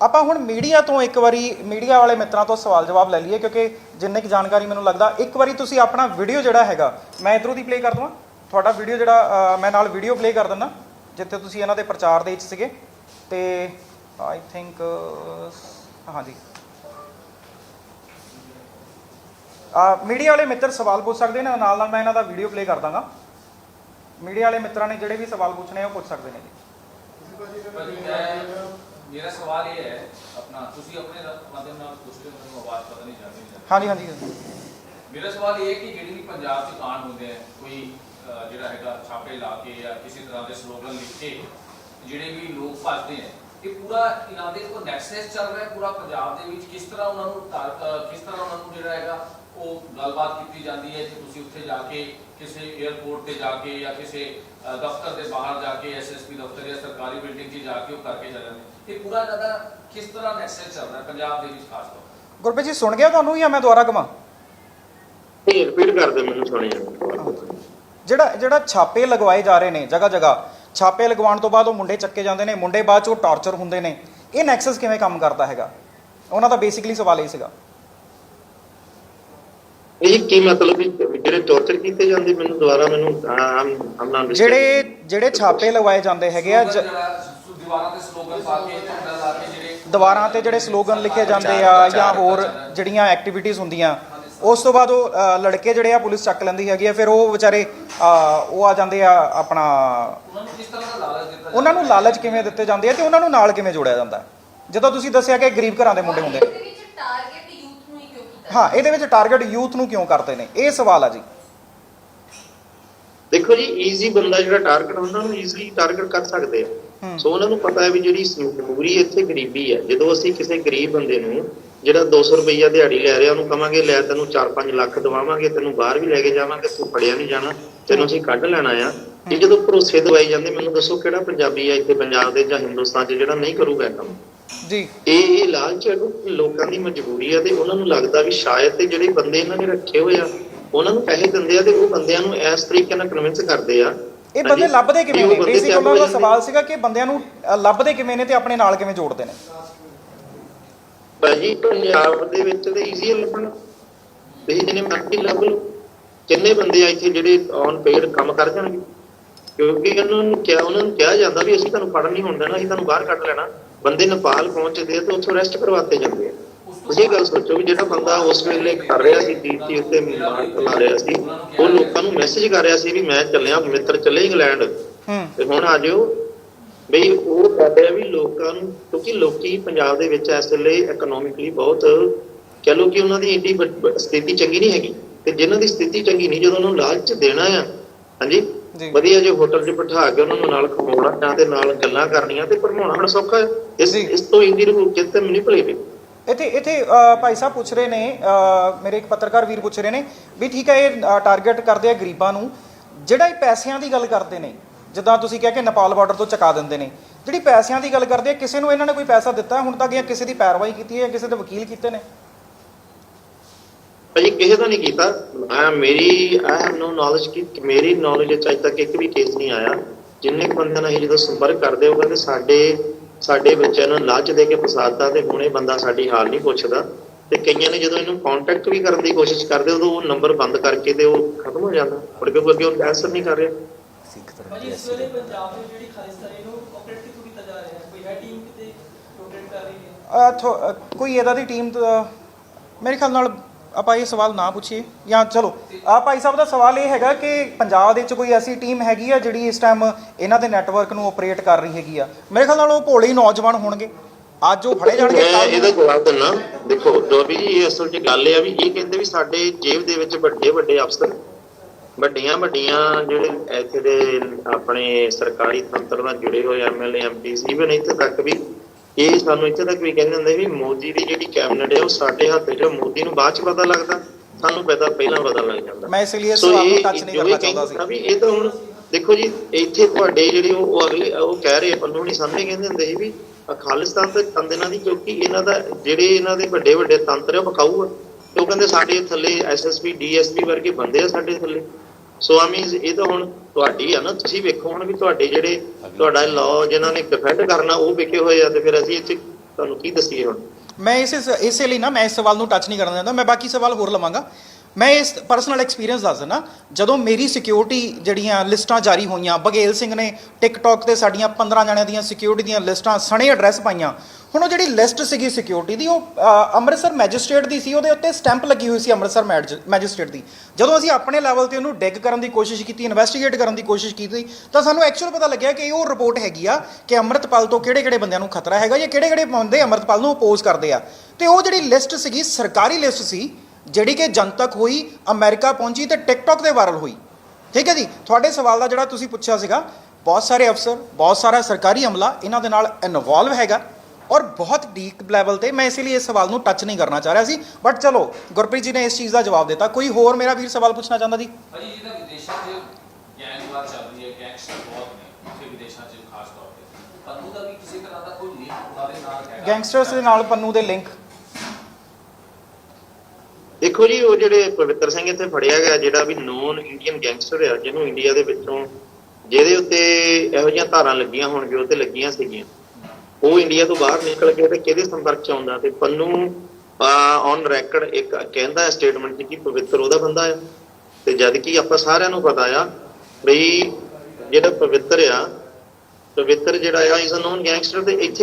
ਆਪਾਂ ਹੁਣ ਮੀਡੀਆ ਤੋਂ ਇੱਕ ਵਾਰੀ ਮੀਡੀਆ ਵਾਲੇ ਮਿੱਤਰਾਂ ਤੋਂ ਸਵਾਲ ਜਵਾਬ ਲੈ ਲਈਏ ਕਿਉਂਕਿ ਜਿੰਨੀ ਕੁ ਜਾਣਕਾਰੀ ਮੈਨੂੰ ਲੱਗਦਾ ਇੱਕ ਵਾਰੀ ਤੁਸੀਂ ਆਪਣਾ ਵੀਡੀਓ ਜਿਹੜਾ ਹੈਗਾ ਮੈਂ ਇਧਰੋਂ ਦੀ ਪਲੇ ਕਰ ਦਵਾਂ। ਤੁਹਾਡਾ ਵੀਡੀਓ ਜਿਹੜਾ ਮੈਂ ਨਾਲ ਵੀਡੀਓ ਪਲੇ ਕਰ ਦਿੰਦਾ ਜਿੱਥੇ ਤੁਸੀਂ ਇਹਨਾਂ ਦੇ ਪ੍ਰਚਾਰ ਦੇ ਵਿੱਚ ਸੀਗੇ। ਤੇ ਆਈ ਥਿੰਕ ਹਾਂਜੀ। ਆ ਮੀਡੀਆ ਵਾਲੇ ਮਿੱਤਰ ਸਵਾਲ ਪੁੱਛ ਸਕਦੇ ਨੇ ਨਾਲ ਨਾਲ ਮੈਂ ਇਹਨਾਂ ਦਾ ਵੀਡੀਓ ਪਲੇ ਕਰ ਦਾਂਗਾ। ਮੀਡੀਆ ਵਾਲੇ ਮਿੱਤਰਾਂ ਨੇ ਜਿਹੜੇ ਵੀ ਸਵਾਲ ਪੁੱਛਣੇ ਆ ਉਹ ਪੁੱਛ ਸਕਦੇ ਨੇ ਜੀ। ਭਾਜੀ ਮੈਂ ਮੇਰਾ ਸਵਾਲ ਇਹ ਹੈ ਆਪਣਾ ਤੁਸੀਂ ਆਪਣੇ ਮਾਧਿਅਮ ਨਾਲ ਪੁੱਛ ਰਹੇ ਹੋ ਮੈਨੂੰ ਆਵਾਜ਼ ਪਤਾ ਨਹੀਂ ਜਾਂਦੀ ਹਾਂਜੀ ਹਾਂਜੀ। ਮੇਰਾ ਸਵਾਲ ਇਹ ਹੈ ਕਿ ਜਿਹੜੀ ਵੀ ਪੰਜਾਬ 'ਚ ਕਾਂਡ ਹੁੰਦੇ ਆ ਕੋਈ ਅਹ, ਜਿਹੜਾ ਹੈਗਾ ਛਾਪੇ ਲਾ ਕੇ ਜਾਂ ਕਿਸੇ ਤਰ੍ਹਾਂ ਦੇ ਸਲੋਗਨ ਲਿਖ ਕੇ ਜਿਹੜੇ ਵੀ ਲੋਕ ਭੱਜਦੇ ਆ ਇਹ ਪੂਰਾ ਇਹਨਾਂ ਦੇ ਕੋਈ ਨੈਕਸਸ ਚੱਲ ਰਿਹਾ ਪੂਰਾ ਪੰਜਾਬ ਦੇ ਵਿੱਚ ਕਿਸ ਤਰ੍ਹਾਂ ਉਹਨਾਂ ਨੂੰ ਕਿਸ ਤਰ੍ਹਾਂ ਉਹਨਾਂ ਨੂੰ ਜਿਹੜਾ ਹੈਗਾ ਉਹ ਗੱਲਬਾਤ ਕੀਤੀ ਜਾਂਦੀ ਹੈ ਕਿ ਤੁਸੀਂ ਉੱਥੇ ਜਾ ਕੇ ਕਿਸੇ 에ਅਰਪੋਰਟ ਤੇ ਜਾ ਕੇ ਜਾਂ ਕਿਸੇ ਦਫ਼ਤਰ ਦੇ ਬਾਹਰ ਜਾ ਕੇ ਐਸਐਸਪੀ ਦਫ਼ਤਰ ਜਾਂ ਸਰਕਾਰੀ ਬਿਲਡਿੰਗ 'ਚ ਜਾ ਕੇ ਉਹ ਕਰਕੇ ਜਾ ਜਾਂਦੇ ਇਹ ਪੂਰਾ ਜ਼ਿਆਦਾ ਕਿਸ ਤਰ੍ਹਾਂ ਨੈਕਸਸ ਚੱਲ ਰਿਹਾ ਹੈ ਪੰਜਾਬ ਦੇ ਵਿੱਚ ਖਾਸ ਤੌਰ ਗੁਰਪ੍ਰੀਤ ਜੀ ਸੁਣ ਗਿਆ ਤੁਹਾਨੂੰ ਜਾਂ ਮੈਂ ਦੁਬਾਰਾ ਇਹ ਰਿਪੀਟ ਕਰ ਮੈਨੂੰ ਸੁਣਿਆ ਜਿਹੜਾ ਜਿਹੜਾ ਛਾਪੇ ਲਗਵਾਏ ਜਾ ਰਹੇ ਨੇ ਜਗ੍ਹਾ ਜਗ੍ਹਾ। ਛਾਪੇ ਲਗਵਾਉਣ ਤੋਂ ਬਾਅਦ ਉਹ ਮੁੰਡੇ ਚੱਕੇ ਜਾਂਦੇ ਨੇ ਮੁੰਡੇ ਬਾਅਦ ਚ ਉਹ ਟਾਰਚਰ ਹੁੰਦੇ ਨੇ। ਇਹ ਨੈਕਸਸ ਕਿਵੇਂ ਕੰਮ ਕਰਦਾ ਹੈਗਾ? ਉਹਨਾਂ ਦਾ ਬੇਸਿਕਲੀ ਸਵਾਲ ਇਹ ਸੀਗਾ। ਇਹ ਕੀ ਮਤਲਬ ਵੀ ਜਿਹੜੇ ਟੌਰਚਰ ਕੀਤੇ ਜਾਂਦੇ ਮੈਨੂੰ ਦੁਬਾਰਾ ਮੈਨੂੰ ਆਮ ਆਮ ਜਿਹੜੇ ਜਿਹੜੇ ਛਾਪੇ ਲਗਵਾਏ ਜਾਂਦੇ ਹੈਗੇ ਆ ਦੀਵਾਰਾਂ ਤੇ ਸਲੋਗਨ ਪਾ ਕੇ ਝੰਡਾ ਲਾ ਕੇ ਜਿਹੜੇ ਦੀਵਾਰਾਂ ਤੇ ਜਿਹੜੇ ਸਲੋਗਨ ਲਿਖੇ ਜਾਂਦੇ ਆ ਜਾਂ ਹੋਰ ਜਿਹੜੀਆਂ ਐਕਟੀਵਿਟੀਜ਼ ਹੁੰਦੀਆਂ ਉਸ ਤੋਂ ਬਾਅਦ ਉਹ ਅ, ਲੜਕੇ ਜਿਹੜੇ ਆ ਪੁਲਿਸ ਚੱਕ ਲੈਂਦੀ ਹੈਗੀ ਆ ਫਿਰ ਉਹ ਵਿਚਾਰੇ ਅ, ਉਹ ਆ ਜਾਂਦੇ ਆ ਆਪਣਾ ਉਹਨਾਂ ਨੂੰ ਕਿਸ ਤਰ੍ਹਾਂ ਦਾ ਲਾਲਚ ਦਿੱਤਾ ਜਾਂਦਾ ਉਹਨਾਂ ਨੂੰ ਲਾਲਚ ਕਿਵੇਂ ਦਿੱਤੇ ਜਾਂਦੇ ਆ ਤੇ ਉਹਨਾਂ ਨੂੰ ਨਾਲ ਕਿਵੇਂ ਜੋੜਿਆ ਜਾਂਦਾ? ਹੈ? ਜਦੋਂ ਤੁਸੀਂ ਦੱਸਿਆ ਕਿ ਗਰੀਬ ਘਰਾਂ ਦੇ ਮੁੰਡੇ ਹੁੰਦੇ ਨੇ ਇਹਦੇ ਵਿੱਚ ਟਾਰਗੇਟ ਯੂਥ ਨੂੰ ਹੀ ਕਿਉਂ ਕੀਤਾ? ਹਾਂ ਇਹਦੇ ਵਿੱਚ ਟਾਰਗੇਟ ਯੂਥ ਨੂੰ ਕਿਉਂ ਕਰਦੇ ਨੇ? ਇਹ ਸਵਾਲ ਆ ਜੀ। ਦੇਖੋ ਜੀ ਈਜ਼ੀ ਬੰਦਾ ਜਿਹੜਾ ਟਾਰਗੇਟ ਹੁੰਦਾ ਉਹਨੂੰ ਈਜ਼ੀਲੀ ਟਾਰਗੇਟ ਕਰ ਸਕਦੇ ਆ। ਹੂੰ। ਸੋ ਉਹਨਾਂ ਨੂੰ ਪਤਾ ਹੈ ਵੀ ਜਿਹੜੀ ਮਜਬੂਰੀ ਇੱਥੇ ਗਰੀਬੀ ਹੈ ਜਦੋਂ ਅਸੀਂ ਕਿਸੇ ਗਰੀਬ ਬੰਦੇ ਨੂੰ ਜਿਹੜਾ 200 ਰੁਪਈਆ ਦਿਹਾੜੀ ਲੈ ਰਿਹਾ ਉਹਨੂੰ ਕਵਾਂਗੇ ਲੈ ਤੈਨੂੰ 4-5 ਲੱਖ ਦਵਾਵਾਂਗੇ ਤੈਨੂੰ ਬਾਹਰ ਵੀ ਲੈ ਕੇ ਜਾਵਾਂਗੇ ਤੂੰ ਫੜਿਆ ਨਹੀਂ ਜਾਣਾ ਤੈਨੂੰ ਅਸੀਂ ਕੱਢ ਲੈਣਾ ਆ। ਇਹ ਜਦੋਂ ਭਰੋਸੇ ਦਵਾਈ ਜਾਂਦੇ ਮੈਨੂੰ ਦੱਸੋ ਕਿਹੜਾ ਪੰਜਾਬੀ ਆ ਇੱਥੇ ਪੰਜਾਬ ਦੇ ਜਾਂ ਹਿੰਦੁਸਤਾਨ 'ਚ ਜਿਹੜਾ ਨਹੀਂ ਕਰੂਗਾ ਕੰਮ? ਜੀ। ਇਹ ਇਹ ਲਾਲਚ ਲੋਕਾਂ ਦੀ ਮਜਬੂਰੀ ਆ ਤੇ ਉਹਨਾਂ ਨੂੰ ਲੱਗਦਾ ਵੀ ਸ਼ਾਇਦ ਤੇ ਜਿਹੜੇ ਬੰਦੇ ਇਹਨਾਂ ਨੇ ਰੱਖੇ ਹੋਏ ਆ ਉਹਨਾਂ ਨੂੰ ਪੈਸੇ ਦਿੰਦੇ ਆ ਤੇ ਉਹ ਬੰਦਿਆਂ ਨੂੰ ਇਸ ਤਰੀਕੇ ਨਾਲ ਕਨਵਿੰਸ ਕਰਦੇ ਆ। ਇਹ ਬੰਦੇ ਲੱਭਦੇ ਕਿਵੇਂ ਨੇ? ਬੇਸਿਕ ਉਹਨਾਂ ਦਾ। ਸਵਾਲ ਸੀਗਾ ਕਿ ਬੰਦਿਆਂ ਨੂੰ ਲੱਭਦੇ ਕਿਵੇਂ ਨੇ ਤੇ ਆਪਣੇ ਨਾਲ ਕਿਵੇਂ ਜੋੜਦੇ ਨੇ? ਭਾਜੀ ਪੰਜਾਬ ਦੇ ਵਿੱਚ ਤੇ ਈਜ਼ੀ ਹੈ ਲੱਭਣਾ। ਤੁਸੀਂ ਜਿਹਨੇ ਮਰਜ਼ੀ ਲੱਭ ਲਓ। ਕਿੰਨੇ ਬੰਦੇ ਆ ਇੱਥੇ ਜਿਹੜੇ ਔਨ ਪੇਡ ਕੰਮ ਕਰ ਜਾਣਗੇ। ਕਿਉਂਕਿ ਉਹਨਾਂ ਨੂੰ ਕਿਹਾ ਉਹਨਾਂ ਨੂੰ ਕਿਹਾ ਜਾਂਦਾ ਵੀ ਅਸੀਂ ਤੁਹਾਨੂੰ ਫੜਨ ਨਹੀਂ ਹੋਣ ਦੇਣਾ ਅਸੀਂ ਤੁਹਾਨੂੰ ਬਾਹਰ ਕੱਢ ਲੈਣਾ। ਬੰਦੇ ਨੇਪਾਲ ਪਹੁੰਚਦੇ ਤੇ ਉੱਥੋਂ ਅਰੈਸਟ ਕਰਵਾਤੇ ਜਾਂਦੇ ਆ। ਤੁਸੀਂ ਗੱਲ ਸੋਚੋ ਵੀ ਜਿਹੜਾ ਬੰਦਾ ਉਸ ਵੇਲੇ ਕਰ ਰਿਹਾ ਸੀ ਡੀਟੀ ਉੱਤੇ ਮਾਰ ਚਲਾ ਰਿਹਾ ਸੀ ਉਹ ਲੋਕਾਂ ਨੂੰ ਮੈਸੇਜ ਕਰ ਰਿਹਾ ਸੀ ਵੀ ਮੈਂ ਚੱਲਿਆ ਮਿੱਤਰ ਚੱਲੇ ਇੰਗਲੈਂਡ। ਹੂੰ। ਤੇ ਹੁਣ ਆ ਜਿਓ ਬਈ ਉਹ ਕਹਿੰਦੇ ਆ ਵੀ ਲੋਕਾਂ ਨੂੰ ਕਿਉਂਕਿ ਲੋਕੀ ਪੰਜਾਬ ਦੇ ਵਿੱਚ ਇਸ ਵੇਲੇ ਇਕਨੋਮਿਕਲੀ ਬਹੁਤ ਕਹ ਲੋ ਕਿ ਉਹਨਾਂ ਦੀ ਇੰਨੀ ਸਥਿਤੀ ਚੰਗੀ ਨਹੀਂ ਹੈਗੀ ਤੇ ਜਿਨ੍ਹਾਂ ਦੀ ਸਥਿਤੀ ਚੰਗੀ ਨਹੀਂ ਜਦੋਂ ਉਹਨਾਂ ਨੂੰ ਲਾਲਚ ਦੇਣਾ ਆ ਹਾਂਜੀ। ਵਧੀਆ ਜੇ ਹੋਟਲ 'ਚ ਬਿਠਾ ਕੇ ਉਹਨਾਂ ਨੂੰ ਨਾਲ ਖਵਾਉਣਾ ਜਾਂ ਤੇ ਨਾਲ ਗੱਲਾਂ ਕਰਨੀਆਂ ਤੇ ਭਰਮਾਉਣਾ ਬੜਾ ਸੌਖਾ ਹੈ ਇਸ। ਇਸ ਤੋਂ ਇੰਦੀ ਨੂੰ ਕਿਤੇ ਮੈਨੀਪੂਲੇਟਿਵ ਇੱਥੇ ਇੱਥੇ ਅ, ਭਾਈ ਸਾਹਿਬ ਪੁੱਛ ਰਹੇ ਨੇ ਮੇਰੇ ਇੱਕ ਪੱਤਰਕਾਰ ਵੀਰ ਪੁੱਛ ਰਹੇ ਨੇ ਵੀ ਠੀਕ ਹੈ ਇਹ ਟਾਰਗੇਟ ਕਰਦੇ ਆ ਗਰੀਬਾਂ ਨੂੰ ਜਿਹੜਾ ਇਹ ਪੈਸਿਆਂ ਦੀ ਗੱਲ ਕਰਦੇ ਨੇ ਜਿੱਦਾਂ ਤੁਸੀਂ ਕਿਹਾ ਕਿ ਨੇਪਾਲ ਬਾਰਡਰ ਤੋਂ ਚੁਕਾ ਦਿੰਦੇ ਨੇ। ਜਿਹੜੀ ਪੈਸਿਆਂ ਦੀ ਗੱਲ ਕਰਦੇ ਆ ਕਿਸੇ ਨੂੰ ਇਹਨਾਂ ਨੇ ਕੋਈ ਪੈਸਾ ਦਿੱਤਾ, ਹੁਣ ਤੱਕ ਜਾਂ ਕਿਸੇ ਦੀ ਪੈਰਵਾਈ ਕੀਤੀ ਹੈ ਕਿਸੇ ਦੇ ਵਕੀਲ ਕੀਤੇ ਨੇ? ਭਾਜੀ, ਕਿਸੇ ਦਾ ਨਹੀਂ ਕੀਤਾ। ਮੇਰੀ ਆਈ ਹੈਵ ਨੋ ਨੌਲੇਜ ਕਿ, ਮੇਰੀ ਨੌਲੇਜ ਵਿੱਚ ਅਜੇ ਤੱਕ ਇੱਕ ਵੀ ਕੇਸ ਨਹੀਂ ਆਇਆ। ਜਿੰਨੇ ਬੰਦਿਆਂ ਨਾਲ ਜਦੋਂ ਸੰਪਰਕ ਕਰਦੇ ਉਹ ਕਹਿੰਦੇ ਸਾਡੇ ਸਾਡੇ ਬੱਚਿਆਂ ਨੂੰ ਲਾਲਚ ਦੇ ਕੇ ਫਸਾਤਾ ਤੇ ਹੁਣ ਇਹ ਬੰਦਾ ਸਾਡੀ ਹਾਲ ਨਹੀਂ ਪੁੱਛਦਾ। ਤੇ ਕਈਆਂ ਨੇ ਜਦੋਂ ਇਹਨੂੰ ਕੰਟੈਕਟ ਵੀ ਕਰਨ ਦੀ ਕੋਸ਼ਿਸ਼ ਕਰਦੇ, ਉਦੋਂ ਉਹ ਨੰਬਰ ਬੰਦ ਕਰਕੇ ਤੇ ਉਹ ਖਤਮ ਹੋ ਜਾਂਦਾ। ਮੁੜ ਕੇ ਅੱਗੇ ਉਹ ਆਨਸਰ ਨਹੀਂ ਕਰ ਰਿਹਾ। ਭਾਜੀ ਇਸ ਵੇਲੇ ਪੰਜਾਬ ਦੀ ਜਿਹੜੀ ਖਾਲਿਸਤਾਨੀ ਨੂੰ ਆਪਰੇਟ ਕਿੱਥੋਂ ਕੀਤਾ ਜਾ ਰਿਹਾ ਹੈ? ਕੋਈ ਹੈ ਟੀਮ ਕਿਤੇ ਰੋਟੇਟ ਕਰ ਰਹੀ ਹੈ? ਥੋ- ਕੋਈ ਇਹਦਾ ਦੀ ਟੀਮ ਮੇਰੇ ਖਿਆਲ ਨਾਲ ਆਪਾਂ ਇਹ ਸਵਾਲ ਨਾ ਪੁੱਛੀਏ ਜਾਂ ਚਲੋ ਆ ਭਾਈ ਸਾਹਿਬ ਦਾ ਸਵਾਲ ਇਹ ਹੈਗਾ ਕਿ ਪੰਜਾਬ ਦੇ ਵਿੱਚ ਕੋਈ ਐਸੀ ਟੀਮ ਹੈਗੀ ਆ ਜਿਹੜੀ ਇਸ ਟਾਈਮ ਇਹਨਾਂ ਦੇ ਨੈਟਵਰਕ ਨੂੰ ਆਪਰੇਟ ਕਰ ਰਹੀ ਹੈਗੀ ਆ? ਮੇਰੇ ਖਿਆਲ ਨਾਲ ਉਹ ਭੋਲੇ ਨੌਜਵਾਨ ਹੋਣਗੇ। ਅੱਜ ਉਹ ਫੜੇ ਜਾਣਗੇ ਇਹਦਾ ਜਵਾਬ ਦਿੰਦਾ ਦੇਖੋ ਦੋਬੀ ਜੀ ਇਹ ਅਸਲ 'ਚ ਗੱਲ ਇਹ ਆ ਵੀ ਇਹ ਕਹਿੰਦੇ ਵੀ ਸਾਡੇ ਜੇਬ ਦੇ ਵਿੱਚ ਵੱਡੇ ਵੱਡੇ ਅਫਸਰ ਵੱਡੀਆਂ ਵੱਡੀਆਂ ਜਿਹੜੇ ਇੱਥੇ ਦੇ ਆਪਣੇ ਸਰਕਾਰੀ ਤੰਤਰ ਨਾਲ ਜੁੜੇ ਹੋਏ ਐਮਐਲਏ ਐਮਪੀ ਇਵਨ ਇੱਥੇ ਤੱਕ ਵੀ ਇਹ ਸਾਨੂੰ ਇੱਥੇ ਤੱਕ ਵੀ ਕਹਿੰਦੇ ਹੁੰਦੇ ਵੀ ਮੋਦੀ ਦੀ ਜਿਹੜੀ ਕੈਬਨਿਟ ਹੈ ਉਹ ਸਾਡੇ ਹੱਥ 'ਚ ਮੋਦੀ ਨੂੰ ਬਾਅਦ 'ਚ ਪਤਾ ਲੱਗਦਾ ਸਾਨੂੰ ਪਤਾ ਪਹਿਲਾਂ ਪਤਾ ਲੱਗ ਜਾਂਦਾ। ਮੈਂ ਇਸ ਲਈ ਸਵਾਲ ਨੂੰ ਟੱਚ ਨਹੀਂ ਕਰਨਾ ਚਾਹੁੰਦਾ ਸੀ। ਵੀ ਇਹ ਤਾਂ ਹੁਣ ਦੇਖੋ ਜੀ ਇੱਥੇ ਤੁਹਾਡੇ ਜਿਹੜੇ ਉਹ ਅਗਲੇ ਉਹ ਕਹਿ ਰਹੇ ਪੰਨੂ ਨਹੀਂ ਸਾਹਮਣੇ ਕਹਿੰਦੇ ਹੁੰਦੇ ਸੀ ਵੀ ਖਾਲਿਸਤਾਨ ਤੇ ਤੰਦੇਨਾਂ ਦੀ ਕਿਉਂਕਿ ਇਹਨਾਂ ਦਾ ਜਿਹੜੇ ਇਹਨਾਂ ਦੇ ਵੱਡੇ ਵੱਡੇ ਤੰਤਰ ਆ ਉਹ ਵਿਕਾਊ ਆ ਉਹ ਕਹਿੰਦੇ ਸਾਡੇ ਥੱਲੇ ਐਸਐਸਪੀ ਡੀਐਸਪੀ ਵਰਗੇ ਬੰਦੇ ਆ ਸਾਡੇ ਥੱਲੇ। ਸੋ ਆ ਮੀਨਸ ਇਹ ਤਾਂ ਹੁਣ ਤੁਹਾਡੀ ਆ ਨਾ ਤੁਸੀਂ ਵੇਖੋ ਹੁਣ ਵੀ ਤੁਹਾਡੇ ਜਿਹੜੇ ਤੁਹਾਡਾ ਲਾਅ ਜਿਨ੍ਹਾਂ ਨੇ ਡਿਫੈਂਡ ਕਰਨਾ ਉਹ ਵਿਕੇ ਹੋਏ ਆ ਤੇ ਫਿਰ ਅਸੀਂ ਇੱਥੇ ਤੁਹਾਨੂੰ ਕੀ ਦੱਸੀਏ ਹੁਣ? ਮੈਂ ਇਸੇ ਇਸੇ ਲਈ ਨਾ ਮੈਂ ਇਸ ਸਵਾਲ ਨੂੰ ਟੱਚ ਨਹੀਂ ਕਰਨਾ ਚਾਹੁੰਦਾ ਮੈਂ ਬਾਕੀ ਸਵਾਲ ਹੋਰ ਲਵਾਂਗਾ। ਮੈਂ ਇਸ ਪਰਸਨਲ ਐਕਸਪੀਰੀਅੰਸ ਦੱਸ ਦਿੰਦਾ, ਜਦੋਂ ਮੇਰੀ ਸਿਕਿਉਰਿਟੀ ਜਿਹੜੀਆਂ ਲਿਸਟਾਂ ਜਾਰੀ ਹੋਈਆਂ ਬਗੇਲ ਸਿੰਘ ਨੇ ਟਿਕਟੌਕ ਤੇ ਸਾਡੀਆਂ 15 ਜਣਿਆਂ ਦੀਆਂ ਸਿਕਿਉਰਿਟੀ ਦੀਆਂ ਲਿਸਟਾਂ ਸਣੇ ਐਡਰੈਸ ਪਾਈਆਂ, ਹੁਣ ਉਹ ਜਿਹੜੀ ਲਿਸਟ ਸੀਗੀ ਸਿਕਿਉਰਿਟੀ ਦੀ, ਉਹ ਅੰਮ੍ਰਿਤਸਰ ਮੈਜਿਸਟ੍ਰੇਟ ਦੀ ਸੀ, ਉਹਦੇ ਉੱਤੇ ਸਟੈਂਪ ਲੱਗੀ ਹੋਈ ਸੀ ਅੰਮ੍ਰਿਤਸਰ ਮੈਜ- ਮੈਜਿਸਟ੍ਰੇਟ ਦੀ। ਜਦੋਂ ਅਸੀਂ ਆਪਣੇ ਲੈਵਲ ਤੇ ਉਹਨੂੰ ਡਿਗ ਕਰਨ ਦੀ ਕੋਸ਼ਿਸ਼ ਕੀਤੀ ਇਨਵੈਸਟੀਗੇਟ ਕਰਨ ਦੀ ਕੋਸ਼ਿਸ਼ ਕੀਤੀ, ਤਾਂ ਸਾਨੂੰ ਐਕਚੁਅਲ ਪਤਾ ਲੱਗਿਆ ਕਿ ਉਹ ਰਿਪੋਰਟ ਹੈਗੀ ਆ ਕਿ ਅੰਮ੍ਰਿਤਪਾਲ ਤੋਂ ਕਿਹੜੇ-ਕਿਹੜੇ ਬੰਦਿਆਂ ਨੂੰ ਖਤਰਾ ਹੈਗਾ ਜਾਂ ਕਿਹੜੇ-ਕਿਹੜੇ ਬੰਦੇ ਅੰਮ੍ਰਿਤਪਾਲ ਨੂੰ ਅਪੋਜ਼ ਕਰਦੇ ਆ। ਤੇ ਉਹ ਜਿਹੜੀ ਲਿਸਟ ਸੀਗੀ, ਸਰਕਾਰੀ ਲਿਸਟ ਸੀ ਜਿਹੜੀ ਕਿ ਜਨਤਕ ਹੋਈ ਅਮਰੀਕਾ ਪਹੁੰਚੀ ਤੇ ਟਿਕਟੌਕ ਤੇ ਵਾਇਰਲ ਹੋਈ। ਠੀਕ ਹੈ ਜੀ? ਤੁਹਾਡੇ ਸਵਾਲ ਦਾ ਜਿਹੜਾ ਤੁਸੀਂ ਪੁੱਛਿਆ ਸੀਗਾ ਬਹੁਤ ਸਾਰੇ ਅਫਸਰ ਬਹੁਤ ਸਾਰਾ ਸਰਕਾਰੀ ਅਮਲਾ ਇਹਨਾਂ ਦੇ ਨਾਲ ਇਨਵੋਲਵ ਹੈਗਾ ਔਰ ਬਹੁਤ ਡੀਪ ਲੈਵਲ ਤੇ ਮੈਂ ਇਸੇ ਲਈ ਇਸ ਸਵਾਲ ਨੂੰ ਟੱਚ ਨਹੀਂ ਕਰਨਾ ਚਾਹ ਰਿਹਾ ਸੀ। ਬਟ ਚਲੋ ਗੁਰਪ੍ਰੀਤ ਜੀ ਨੇ ਇਸ ਚੀਜ਼ ਦਾ ਜਵਾਬ ਦਿੱਤਾ। ਕੋਈ ਹੋਰ ਮੇਰਾ ਵੀਰ ਸਵਾਲ ਪੁੱਛਣਾ ਚਾਹੁੰਦਾ ਜੀ? ਭਾਜੀ ਜਿਹਦਾ ਵਿਦੇਸ਼ਾਂ 'ਚ ਗੈਂਗਵਾਰ ਚੱਲ ਰਹੀ ਹੈ ਗੈਂਗਸਟਰ ਬਹੁਤ ਨੇ ਉੱਥੇ ਵਿਦੇਸ਼ਾਂ 'ਚ ਖਾਸ ਤੌਰ ਤੇ। ਪੰਨੂ ਦਾ ਵੀ ਕਿਸੇ ਤਰ੍ਹਾਂ ਦਾ ਕੋਈ ਲਿੰਕ ਉਹਨਾਂ ਦੇ ਨਾਲ ਹੈਗਾ? ਗੈਂਗਸਟਰਸ ਦੇ ਨਾਲ ਪੰਨੂ ਦੇ ਲਿੰਕ ਦੇਖੋ ਜੀ, ਉਹ ਜਿਹੜੇ ਪਵਿੱਤਰ ਸਿੰਘ ਇੱਥੇ ਫੜਿਆ ਗਿਆ, ਜਿਹੜਾ ਵੀ ਨੋਨ ਇੰਡੀਅਨ ਗੈਂਗਸਟਰ ਆ, ਜਿਹਨੂੰ ਇੰਡੀਆ ਦੇ ਵਿੱਚੋਂ ਜਿਹਦੇ ਉੱਤੇ ਇਹੋ ਜਿਹੀਆਂ ਧਾਰਾਂ ਲੱਗੀਆਂ ਹੋਣਗੇ ਉਹ ਤੇ ਲੱਗੀਆਂ ਸੀਗੀਆਂ, ਉਹ ਇੰਡੀਆ ਤੋਂ ਬਾਹਰ ਨਿਕਲ ਕੇ ਤੇ ਕਿਹਦੇ ਸੰਪਰਕ ਚ ਆਉਂਦਾ? ਤੇ ਪੰਨੂ ਔਨ ਰੈਕਰਡ ਇੱਕ ਕਹਿੰਦਾ ਸਟੇਟਮੈਂਟ ਕਿ ਪਵਿੱਤਰ ਉਹਦਾ ਬੰਦਾ ਆ। ਤੇ ਜਦ ਕਿ ਆਪਾਂ ਸਾਰਿਆਂ ਨੂੰ ਪਤਾ ਆ ਵੀ ਜਿਹੜਾ ਪਵਿੱਤਰ ਆ, ਪਵਿੱਤਰ ਜਿਹੜਾ ਆ ਇਜ਼ ਨੋਨ ਗੈਂਗਸਟਰ ਤੇ ਇੱਥੇ